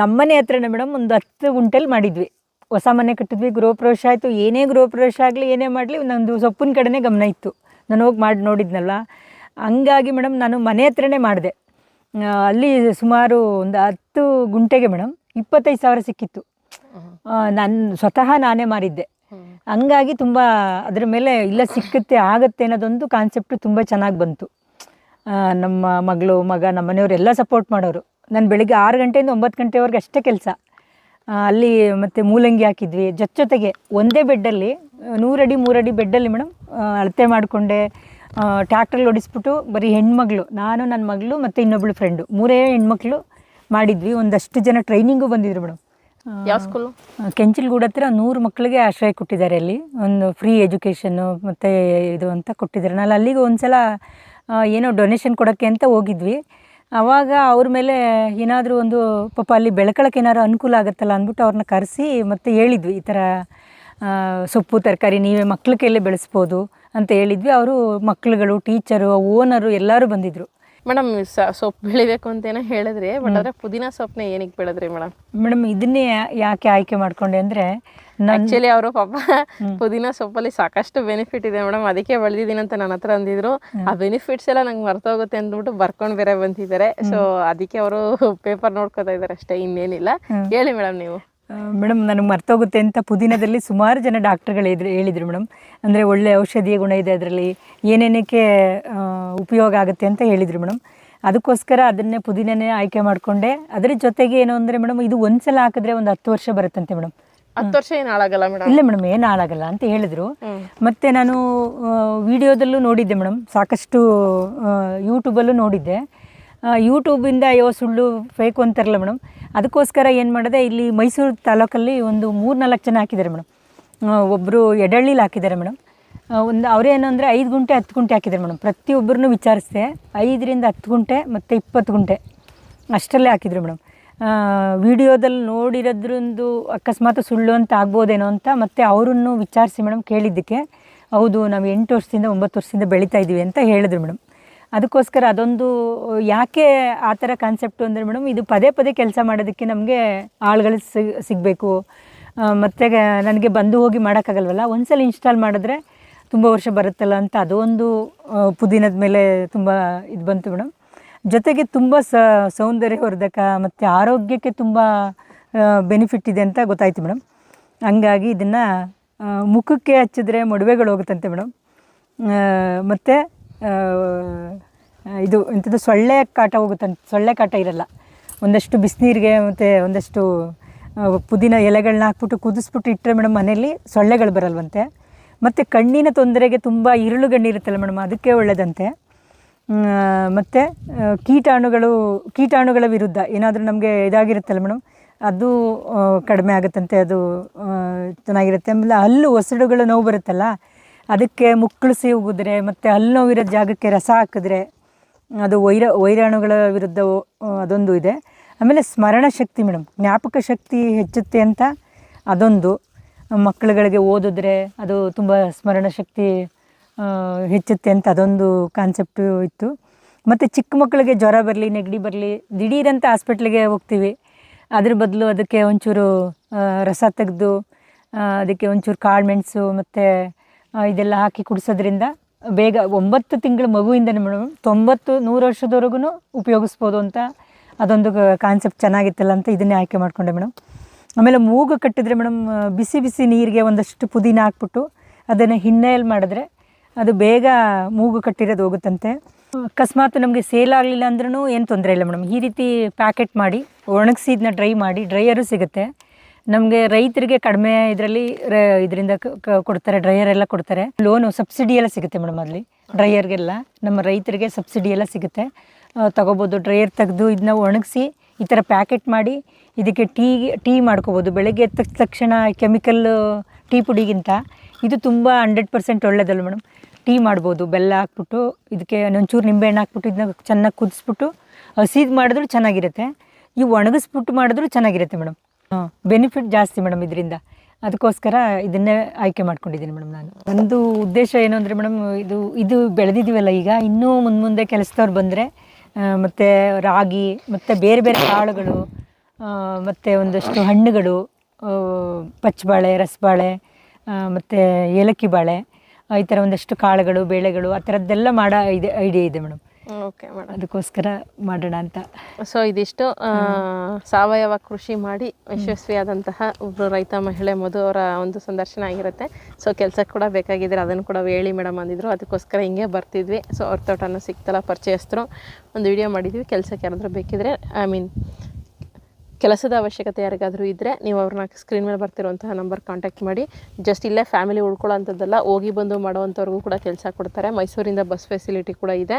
Speaker 2: ನಮ್ಮನೆ ಹತ್ರನೇ ಮೇಡಮ್ ಒಂದು ಹತ್ತು ಗುಂಟೆಲಿ ಮಾಡಿದ್ವಿ. ಹೊಸ ಮನೆ ಕಟ್ಟಿದ್ವಿ ಗೃಹಪ್ರವೇಶ ಆಯಿತು. ಏನೇ ಗೃಹಪ್ರವೇಶ ಆಗಲಿ ಏನೇ ಮಾಡಲಿ ನಂದು ಸೊಪ್ಪಿನ ಕಡೆನೇ ಗಮನ ಇತ್ತು. ನಾನು ಹೋಗಿ ಮಾಡಿ ನೋಡಿದ್ನಲ್ವ ಹಂಗಾಗಿ ಮೇಡಮ್ ನಾನು ಮನೆ ಹತ್ರನೇ ಮಾಡಿದೆ. ಅಲ್ಲಿ ಸುಮಾರು ಒಂದು ಹತ್ತು ಗುಂಟೆಗೆ ಮೇಡಮ್ ಇಪ್ಪತ್ತೈದು ಸಾವಿರ ಸಿಕ್ಕಿತ್ತು. ನಾನು ಸ್ವತಃ ನಾನೇ ಮಾರಿದ್ದೆ. ಹಂಗಾಗಿ ತುಂಬ ಅದ್ರ ಮೇಲೆ ಇಲ್ಲ ಸಿಕ್ಕುತ್ತೆ, ಆಗುತ್ತೆ ಅನ್ನೋದೊಂದು ಕಾನ್ಸೆಪ್ಟ್ ತುಂಬ ಚೆನ್ನಾಗಿ ಬಂತು. ನಮ್ಮ ಮಗಳು, ಮಗ, ನಮ್ಮ ಮನೆಯವರೆಲ್ಲ ಸಪೋರ್ಟ್ ಮಾಡೋರು. ನಾನು ಬೆಳಿಗ್ಗೆ ಆರು ಗಂಟೆಯಿಂದ ಒಂಬತ್ತು ಗಂಟೆವರೆಗೆ ಅಷ್ಟೇ ಕೆಲಸ. ಅಲ್ಲಿ ಮತ್ತು ಮೂಲಂಗಿ ಹಾಕಿದ್ವಿ. ಜೊತೆ ಜೊತೆಗೆ ಒಂದೇ ಬೆಡ್ಡಲ್ಲಿ ನೂರಡಿ, ಮೂರಡಿ ಬೆಡ್ಡಲ್ಲಿ ಮೇಡಮ್ ಅಳತೆ ಮಾಡಿಕೊಂಡೆ ಟ್ಯಾಕ್ಟ್ರಲ್ಲಿ ಹೊಡಿಸ್ಬಿಟ್ಟು ಬರೀ ಹೆಣ್ಮಗಳು. ನಾನು ನನ್ನ ಮಗಳು ಮತ್ತು ಇನ್ನೊಬ್ಳು ಫ್ರೆಂಡು ಮೂರೇ ಹೆಣ್ಮಕ್ಳು ಮಾಡಿದ್ವಿ. ಒಂದಷ್ಟು ಜನ ಟ್ರೈನಿಂಗು ಬಂದಿದ್ರು ಮೇಡಮ್
Speaker 1: ಯಾವ ಸ್ಕೂಲು
Speaker 2: ಕೆಂಚಿಲ್ಗೂಡ ಹತ್ರ ನೂರು ಮಕ್ಕಳಿಗೆ ಆಶ್ರಯ ಕೊಟ್ಟಿದ್ದಾರೆ ಅಲ್ಲಿ. ಒಂದು ಫ್ರೀ ಎಜುಕೇಷನ್ನು ಮತ್ತೆ ಇದು ಅಂತ ಕೊಟ್ಟಿದ್ದಾರೆ. ನಾನು ಅಲ್ಲಿಗೆ ಒಂದ್ಸಲ ಏನೋ ಡೊನೇಷನ್ ಕೊಡೋಕ್ಕೆ ಅಂತ ಹೋಗಿದ್ವಿ. ಆವಾಗ ಅವ್ರ ಮೇಲೆ ಏನಾದರೂ ಒಂದು ಪಾಪ ಅಲ್ಲಿ ಬೆಳ್ಕೊಳಕ್ಕೆ ಏನಾದ್ರು ಅನುಕೂಲ ಆಗುತ್ತಲ್ಲ ಅಂದ್ಬಿಟ್ಟು ಅವ್ರನ್ನ ಕರೆಸಿ ಮತ್ತೆ ಹೇಳಿದ್ವಿ. ಈ ಥರ ಸೊಪ್ಪು ತರಕಾರಿ ನೀವೇ ಮಕ್ಳ ಕೈಲೇ ಬೆಳೆಸ್ಬೋದು ಅಂತ ಹೇಳಿದ್ವಿ. ಅವರು ಮಕ್ಳುಗಳು ಟೀಚರು ಓನರು ಎಲ್ಲರೂ ಬಂದಿದ್ದರು
Speaker 1: ಮೇಡಮ್ ಸೊಪ್ಪು ಬೆಳಿಬೇಕು ಅಂತೇನೋ ಹೇಳಿದ್ರಿ ಬಟ್ ಆದ್ರೆ ಪುದೀನ ಸೊಪ್ಪನ್ನ ಏನಕ್ಕೆ ಬೆಳೆದ್ರಿ ಮೇಡಮ್?
Speaker 2: ಮೇಡಮ್ ಇದನ್ನೇ ಯಾಕೆ ಆಯ್ಕೆ ಮಾಡ್ಕೊಂಡೆ ಅಂದರೆ ಆ್ಯಕ್ಚುಲಿ
Speaker 1: ಆಕ್ಚುಲಿ ಅವರು ಪಾಪ ಪುದೀನ ಸೊಪ್ಪಲ್ಲಿ ಸಾಕಷ್ಟು ಬೆನಿಫಿಟ್ ಇದೆ ಮೇಡಮ್ ಅದಕ್ಕೆ ಬೆಳೆದಿದ್ದೀನಿ ಅಂತ ನನ್ನ ಹತ್ರ ಅಂದಿದ್ರು. ಆ ಬೆನಿಫಿಟ್ಸ್ ಎಲ್ಲ ನಂಗೆ ಮರ್ತೋಗುತ್ತೆ ಅಂದ್ಬಿಟ್ಟು ಬರ್ಕೊಂಡು ಬೇರೆ ಬಂದಿದ್ದಾರೆ. ಸೊ ಅದಕ್ಕೆ ಅವರು ಪೇಪರ್ ನೋಡ್ಕೋತಾ ಇದ್ದಾರೆ ಅಷ್ಟೇ ಇನ್ನೇನಿಲ್ಲ. ಹೇಳಿ ಮೇಡಮ್ ನೀವು.
Speaker 2: ಮೇಡಮ್ ನನಗೆ ಮರ್ತೋಗುತ್ತೆ ಅಂತ ಪುದೀನದಲ್ಲಿ ಸುಮಾರು ಜನ ಡಾಕ್ಟರ್ಗಳು ಇದ್ರು ಹೇಳಿದರು ಮೇಡಮ್. ಅಂದರೆ ಒಳ್ಳೆ ಔಷಧೀಯ ಗುಣ ಇದೆ ಅದರಲ್ಲಿ ಏನೇನಕ್ಕೆ ಉಪಯೋಗ ಆಗುತ್ತೆ ಅಂತ ಹೇಳಿದರು ಮೇಡಮ್. ಅದಕ್ಕೋಸ್ಕರ ಅದನ್ನೇ ಪುದೀನೇ ಆಯ್ಕೆ ಮಾಡಿಕೊಂಡೆ. ಅದರ ಜೊತೆಗೆ ಏನು ಅಂದರೆ ಮೇಡಮ್ ಇದು ಒಂದು ಸಲ ಹಾಕಿದ್ರೆ ಒಂದು ಹತ್ತು ವರ್ಷ ಬರುತ್ತಂತೆ ಮೇಡಮ್.
Speaker 1: ಹತ್ತು ವರ್ಷ ಏನು ಹಾಳಾಗಲ್ಲ ಮೇಡಮ್?
Speaker 2: ಇಲ್ಲ ಮೇಡಮ್ ಏನು ಹಾಳಾಗಲ್ಲ ಅಂತ ಹೇಳಿದರು. ಮತ್ತು ನಾನು ವಿಡಿಯೋದಲ್ಲೂ ನೋಡಿದ್ದೆ ಮೇಡಮ್ ಸಾಕಷ್ಟು ಯೂಟ್ಯೂಬಲ್ಲೂ ನೋಡಿದ್ದೆ. ಯೂಟ್ಯೂಬಿಂದ ಅಯ್ಯೋ, ಸುಳ್ಳು ಫೇಕು ಅಂತಾರಲ್ಲ ಮೇಡಮ್ ಅದಕ್ಕೋಸ್ಕರ ಏನು ಮಾಡಿದೆ, ಇಲ್ಲಿ ಮೈಸೂರು ತಾಲೂಕಲ್ಲಿ ಒಂದು ಮೂರು ನಾಲ್ಕು ಜನ ಹಾಕಿದ್ದಾರೆ ಮೇಡಮ್ ಒಬ್ಬರು ಎಡಳ್ಳಿಲಿ ಹಾಕಿದ್ದಾರೆ ಮೇಡಮ್ ಒಂದು ಅವರೇನು ಅಂದರೆ ಐದು ಗುಂಟೆ, ಹತ್ತು ಗುಂಟೆ ಹಾಕಿದ್ದಾರೆ ಮೇಡಮ್ ಪ್ರತಿಯೊಬ್ಬರನ್ನು ವಿಚಾರಿಸಿದೆ, ಐದರಿಂದ ಹತ್ತು ಗುಂಟೆ ಮತ್ತು ಇಪ್ಪತ್ತು ಗುಂಟೆ ಅಷ್ಟರಲ್ಲೇ ಹಾಕಿದ್ರು ಮೇಡಮ್ ವಿಡಿಯೋದಲ್ಲಿ ನೋಡಿರೋದ್ರೊಂದು ಅಕಸ್ಮಾತ್ ಸುಳ್ಳು ಅಂತ ಆಗ್ಬೋದೇನೋ ಅಂತ ಮತ್ತು ಅವರನ್ನು ವಿಚಾರಿಸಿ ಮೇಡಮ್ ಕೇಳಿದ್ದಕ್ಕೆ, ಹೌದು, ನಾವು ಎಂಟು ವರ್ಷದಿಂದ, ಒಂಬತ್ತು ವರ್ಷದಿಂದ ಬೆಳೀತಾ ಇದ್ದೀವಿ ಅಂತ ಹೇಳಿದ್ರು ಮೇಡಮ್ ಅದಕ್ಕೋಸ್ಕರ ಅದೊಂದು, ಯಾಕೆ ಆ ಥರ ಕಾನ್ಸೆಪ್ಟು ಅಂದರೆ ಮೇಡಮ್ ಇದು ಪದೇ ಪದೇ ಕೆಲಸ ಮಾಡೋದಕ್ಕೆ ನಮಗೆ ಆಳುಗಳು ಸಿಗ್, ಸಿಗಬೇಕು. ಮತ್ತು ನನಗೆ ಬಂದು ಹೋಗಿ ಮಾಡೋಕ್ಕಾಗಲ್ವಲ್ಲ? ಒಂದ್ಸಲ ಇನ್ಸ್ಟಾಲ್ ಮಾಡಿದ್ರೆ ತುಂಬ ವರ್ಷ ಬರುತ್ತಲ್ಲ ಅಂತ ಅದೊಂದು ಪುದೀನದ ಮೇಲೆ ತುಂಬ ಇದು ಬಂತು ಮೇಡಮ್ ಜೊತೆಗೆ ತುಂಬ ಸ, ಸೌಂದರ್ಯವರ್ಧಕ ಮತ್ತು ಆರೋಗ್ಯಕ್ಕೆ ತುಂಬ ಬೆನಿಫಿಟ್ ಇದೆ ಅಂತ ಗೊತ್ತಾಯಿತು ಮೇಡಮ್ ಹಂಗಾಗಿ ಇದನ್ನು ಮುಖಕ್ಕೆ ಹಚ್ಚಿದ್ರೆ ಮೊಡವೆಗಳು ಹೋಗುತ್ತಂತೆ ಮೇಡಮ್ ಮತ್ತು ಇದು ಇಂಥದ್ದು ಸೊಳ್ಳೆ ಕಾಟ ಹೋಗುತ್ತಂತೆ ಸೊಳ್ಳೆ ಕಾಟ ಇರಲ್ಲ. ಒಂದಷ್ಟು ಬಿಸಿನೀರಿಗೆ ಮತ್ತು ಒಂದಷ್ಟು ಪುದೀನ ಎಲೆಗಳನ್ನ ಹಾಕ್ಬಿಟ್ಟು ಕುದಿಸ್ಬಿಟ್ಟು ಇಟ್ಟರೆ ಮೇಡಮ್ ಮನೆಯಲ್ಲಿ ಸೊಳ್ಳೆಗಳು ಬರಲ್ವಂತೆ. ಮತ್ತು ಕಣ್ಣಿನ ತೊಂದರೆಗೆ ತುಂಬ ಇರುಳು ಗಣ್ಣಿರುತ್ತಲ್ಲ ಮೇಡಮ್, ಅದಕ್ಕೆ ಒಳ್ಳೆಯದಂತೆ ಮತ್ತು ಕೀಟಾಣುಗಳು, ಕೀಟಾಣುಗಳ ವಿರುದ್ಧ ಏನಾದರೂ ನಮಗೆ ಇದಾಗಿರುತ್ತಲ್ಲ ಮೇಡಮ್, ಅದು ಕಡಿಮೆ ಆಗುತ್ತಂತೆ, ಅದು ಚೆನ್ನಾಗಿರುತ್ತೆ. ಆಮೇಲೆ ಹಲ್ಲು ಒಸಡುಗಳು ನೋವು ಬರುತ್ತಲ್ಲ ಅದಕ್ಕೆ ಮುಕ್ಕಳಿಸಿ ಉಗಿದ್ರೆ ಮತ್ತು ಹಲ್ಲು ನೋವಿರೋ ಜಾಗಕ್ಕೆ ರಸ ಹಾಕಿದ್ರೆ ಅದು ವೈರ, ವೈರಾಣುಗಳ ವಿರುದ್ಧ ಅದೊಂದು ಇದೆ. ಆಮೇಲೆ ಸ್ಮರಣ ಶಕ್ತಿ ಮೇಡಮ್, ಜ್ಞಾಪಕ ಶಕ್ತಿ ಹೆಚ್ಚುತ್ತೆ ಅಂತ ಅದೊಂದು. ಮಕ್ಕಳುಗಳಿಗೆ ಓದಿದ್ರೆ ಅದು ತುಂಬ ಸ್ಮರಣ ಶಕ್ತಿ ಹೆಚ್ಚುತ್ತೆ ಅಂತ ಅದೊಂದು ಕಾನ್ಸೆಪ್ಟು ಇತ್ತು. ಮತ್ತು ಚಿಕ್ಕ ಮಕ್ಕಳಿಗೆ ಜ್ವರ ಬರಲಿ, ನೆಗಡಿ ಬರಲಿ, ದಿಢೀರಂತ ಹಾಸ್ಪಿಟ್ಲಿಗೆ ಹೋಗ್ತೀವಿ. ಅದ್ರ ಬದಲು ಅದಕ್ಕೆ ಒಂಚೂರು ರಸ ತೆಗೆದು ಅದಕ್ಕೆ ಒಂಚೂರು ಕಾಳು ಮೆಣಸು ಮತ್ತು ಇದೆಲ್ಲ ಹಾಕಿ ಕುಡಿಸೋದ್ರಿಂದ ಬೇಗ ಒಂಬತ್ತು ತಿಂಗಳ ಮಗುವಿಂದನೇ ಮೇಡಮ್ ತೊಂಬತ್ತು, ನೂರು ವರ್ಷದವರೆಗೂ ಉಪಯೋಗಿಸ್ಬೋದು ಅಂತ ಅದೊಂದು ಕಾನ್ಸೆಪ್ಟ್ ಚೆನ್ನಾಗಿತ್ತಲ್ಲ ಅಂತ ಇದನ್ನೇ ಆಯ್ಕೆ ಮಾಡಿಕೊಂಡೆ ಮೇಡಮ್. ಆಮೇಲೆ ಮೂಗು ಕಟ್ಟಿದ್ರೆ ಮೇಡಮ್ ಬಿಸಿ ಬಿಸಿ ನೀರಿಗೆ ಒಂದಷ್ಟು ಪುದೀನ ಹಾಕ್ಬಿಟ್ಟು ಅದನ್ನು ಹಿನ್ನೆಯಲ್ಲಿ ಮಾಡಿದ್ರೆ ಅದು ಬೇಗ ಮೂಗು ಕಟ್ಟಿರೋದು ಹೋಗುತ್ತಂತೆ. ಅಕಸ್ಮಾತ್ ನಮಗೆ ಸೇಲ್ ಆಗಲಿಲ್ಲ ಅಂದ್ರೂ ಏನು ತೊಂದರೆ ಇಲ್ಲ ಮೇಡಮ್. ಈ ರೀತಿ ಪ್ಯಾಕೆಟ್ ಮಾಡಿ ಒಣಗಿಸಿದ್ನ ಡ್ರೈ ಮಾಡಿ ಡ್ರೈಯರು ಸಿಗುತ್ತೆ. ನಮಗೆ ರೈತರಿಗೆ ಕಡಿಮೆ ಇದರಲ್ಲಿ ಇದರಿಂದ ಕೊಡ್ತಾರೆ ಡ್ರೈಯರ್ ಎಲ್ಲ ಕೊಡ್ತಾರೆ. ಲೋನು ಸಬ್ಸಿಡಿ ಎಲ್ಲ ಸಿಗುತ್ತೆ ಮೇಡಮ್ ಅಲ್ಲಿ. ಡ್ರೈಯರ್ಗೆಲ್ಲ ನಮ್ಮ ರೈತರಿಗೆ ಸಬ್ಸಿಡಿ ಎಲ್ಲ ಸಿಗುತ್ತೆ. ತಗೋಬೋದು ಡ್ರೈಯರ್ ತೆಗೆದು ಇದನ್ನ ಒಣಗಿಸಿ ಈ ಥರ ಪ್ಯಾಕೆಟ್ ಮಾಡಿ ಇದಕ್ಕೆ ಟೀ ಟೀ ಮಾಡ್ಕೋಬೋದು. ಬೆಳಗ್ಗೆ ಎದ್ದ ತಕ್ಷಣ ಕೆಮಿಕಲ್ ಟೀ ಪುಡಿಗಿಂತ ಇದು ತುಂಬ ಹಂಡ್ರೆಡ್ ಪರ್ಸೆಂಟ್ ಒಳ್ಳೇದಲ್ಲ ಮೇಡಮ್. ಟೀ ಮಾಡ್ಬೋದು, ಬೆಲ್ಲ ಹಾಕ್ಬಿಟ್ಟು ಇದಕ್ಕೆ ಒಂಚೂರು ನಿಂಬೆಹಣ್ಣು ಹಾಕ್ಬಿಟ್ಟು ಇದನ್ನ ಚೆನ್ನಾಗಿ ಕುದಿಸ್ಬಿಟ್ಟು ಹಸಿದು ಮಾಡಿದ್ರು ಚೆನ್ನಾಗಿರುತ್ತೆ. ಈ ಒಣಗಿಸ್ಬಿಟ್ಟು ಮಾಡಿದ್ರು ಚೆನ್ನಾಗಿರುತ್ತೆ ಮೇಡಮ್. ಬೆನಿಫಿಟ್ ಜಾಸ್ತಿ ಮೇಡಮ್ ಇದರಿಂದ. ಅದಕ್ಕೋಸ್ಕರ ಇದನ್ನೇ ಆಯ್ಕೆ ಮಾಡ್ಕೊಂಡಿದ್ದೀನಿ ಮೇಡಮ್ ನಾನು. ನಂದು ಉದ್ದೇಶ ಏನು ಅಂದರೆ ಮೇಡಮ್ ಇದು ಇದು ಬೆಳೆದಿದ್ದೀವಲ್ಲ ಈಗ, ಇನ್ನೂ ಮುಂದೆ ಮುಂದೆ ಕೆಲಸದವ್ರು ಬಂದರೆ ಮತ್ತು ರಾಗಿ, ಮತ್ತು ಬೇರೆ ಬೇರೆ ಕಾಳುಗಳು ಮತ್ತು ಒಂದಷ್ಟು ಹಣ್ಣುಗಳು ಪಚ್ಚಬಾಳೆ, ರಸಬಾಳೆ ಮತ್ತು ಏಲಕ್ಕಿ ಬಾಳೆ ಈ ಥರ ಒಂದಷ್ಟು ಕಾಳುಗಳು, ಬೇಳೆಗಳು, ಆ ಥರದ್ದೆಲ್ಲ ಮಾಡೋ ಇದೆ ಐಡಿಯಾ ಇದೆ ಮೇಡಮ್
Speaker 1: ಓಕೆ ಮೇಡಮ್
Speaker 2: ಅದಕ್ಕೋಸ್ಕರ ಮಾಡೋಣ ಅಂತ.
Speaker 1: ಸೊ ಇದಿಷ್ಟು ಸಾವಯವ ಕೃಷಿ ಮಾಡಿ ಯಶಸ್ವಿಯಾದಂತಹ ಒಬ್ಬರು ರೈತ ಮಹಿಳೆ ಮಧು ಅವರ ಒಂದು ಸಂದರ್ಶನ ಆಗಿರುತ್ತೆ. ಸೊ ಕೆಲಸ ಕೂಡ ಬೇಕಾಗಿದ್ರೆ ಅದನ್ನು ಕೂಡ ಹೇಳಿ ಮೇಡಮ್ ಅಂದಿದ್ರು. ಅದಕ್ಕೋಸ್ಕರ ಹಿಂಗೆ ಬರ್ತಿದ್ವಿ. ಸೊ ಅವ್ರ ತೋಟನೂ ಸಿಕ್ತಲ್ಲ ಪರಿಚಯಸ್ಥರು. ಒಂದು ವಿಡಿಯೋ ಮಾಡಿದ್ವಿ. ಕೆಲಸಕ್ಕೆ ಯಾರಾದರೂ ಬೇಕಿದ್ರೆ ಐ ಮೀನ್ ಕೆಲಸದ ಅವಶ್ಯಕತೆ ಯಾರಿಗಾದರೂ ಇದ್ದರೆ ನೀವು ಅವ್ರನ್ನ ಸ್ಕ್ರೀನ್ ಮೇಲೆ ಬರ್ತಿರುವಂತಹ ನಂಬರ್ ಕಾಂಟ್ಯಾಕ್ಟ್ ಮಾಡಿ. ಜಸ್ಟ್ ಇಲ್ಲೇ ಫ್ಯಾಮಿಲಿ ಉಳ್ಕೊಳ್ಳೋಂಥದ್ದೆಲ್ಲ ಹೋಗಿ ಬಂದು ಮಾಡೋವಂಥವ್ರಿಗೂ ಕೂಡ ಕೆಲಸ ಕೊಡ್ತಾರೆ. ಮೈಸೂರಿಂದ ಬಸ್ ಫೆಸಿಲಿಟಿ ಕೂಡ ಇದೆ.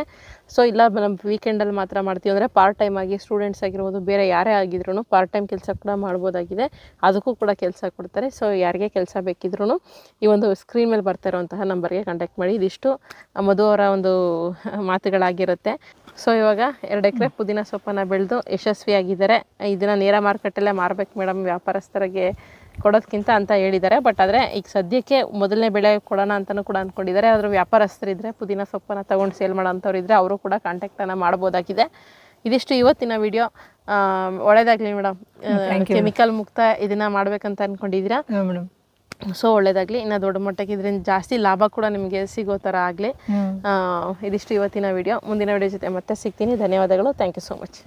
Speaker 1: ಸೊ ಇಲ್ಲ ನಮ್ಮ ವೀಕೆಂಡಲ್ಲಿ ಮಾತ್ರ ಮಾಡ್ತೀವಿ ಅಂದರೆ ಪಾರ್ಟ್ ಟೈಮ್ ಆಗಿ ಸ್ಟೂಡೆಂಟ್ಸ್ ಆಗಿರ್ಬೋದು, ಬೇರೆ ಯಾರೇ ಆಗಿದ್ರು ಪಾರ್ಟ್ ಟೈಮ್ ಕೆಲಸ ಕೂಡ ಮಾಡ್ಬೋದಾಗಿದೆ. ಅದಕ್ಕೂ ಕೂಡ ಕೆಲಸ ಕೊಡ್ತಾರೆ. ಸೊ ಯಾರಿಗೆ ಕೆಲಸ ಬೇಕಿದ್ರೂ ಈ ಒಂದು ಸ್ಕ್ರೀನ್ ಮೇಲೆ ಬರ್ತಾ ಇರುವಂತಹ ನಂಬರ್ಗೆ ಕಾಂಟ್ಯಾಕ್ಟ್ ಮಾಡಿ. ಇದಿಷ್ಟು. ಮಧು ಅವರ ಒಂದು ಮಾತುಗಳಾಗಿರುತ್ತೆ. ಸೊ ಇವಾಗ ಎರಡು ಎಕರೆ ಪುದೀನ ಸೊಪ್ಪನ್ನು ಬೆಳೆದು ಯಶಸ್ವಿಯಾಗಿದ್ದಾರೆ. ಇದನ್ನು ನೇರ ಮಾರುಕಟ್ಟೆಲ್ಲೇ ಮಾರ್ಬೇಕು ಮೇಡಮ್ ವ್ಯಾಪಾರಸ್ಥರಿಗೆ ಕೊಡೋದಕ್ಕಿಂತ ಅಂತ ಹೇಳಿದ್ದಾರೆ. ಬಟ್ ಆದರೆ ಈಗ ಸದ್ಯಕ್ಕೆ ಮೊದಲನೇ ಬೆಳೆ ಕೊಡೋಣ ಅಂತಲೂ ಕೂಡ ಅಂದ್ಕೊಂಡಿದ್ದಾರೆ ಆದರೂ ವ್ಯಾಪಾರಸ್ಥರಿದ್ದರೆ ಪುದೀನ ಸೊಪ್ಪನ್ನು ತೊಗೊಂಡು ಸೇಲ್ ಮಾಡೋಂಥವ್ರು ಇದ್ದರೆ ಅವರು ಕೂಡ ಕಾಂಟ್ಯಾಕ್ಟನ್ನು ಮಾಡ್ಬೋದಾಗಿದೆ. ಇದಿಷ್ಟು ಇವತ್ತಿನ ವಿಡಿಯೋ ಒಳ್ಳೇದಾಗಲಿ ಮೇಡಮ್. ಕೆಮಿಕಲ್ ಮುಕ್ತ ಇದನ್ನು ಮಾಡಬೇಕಂತ ಅಂದ್ಕೊಂಡಿದ್ದೀರಾ
Speaker 2: ಮೇಡಮ್.
Speaker 1: ಸೊ ಒಳ್ಳೇದಾಗಲಿ. ಇನ್ನು ದೊಡ್ಡ ಮಟ್ಟಕ್ಕೆ ಇದ್ರಿಂದ ಜಾಸ್ತಿ ಲಾಭ ಕೂಡ ನಿಮಗೆ ಸಿಗೋ ಥರ ಆಗಲಿ. ಇದಿಷ್ಟು ಇವತ್ತಿನ ವಿಡಿಯೋ ಮುಂದಿನ ವಿಡಿಯೋ ಜೊತೆ ಮತ್ತೆ ಸಿಗ್ತೀನಿ. ಧನ್ಯವಾದಗಳು. Thank you so much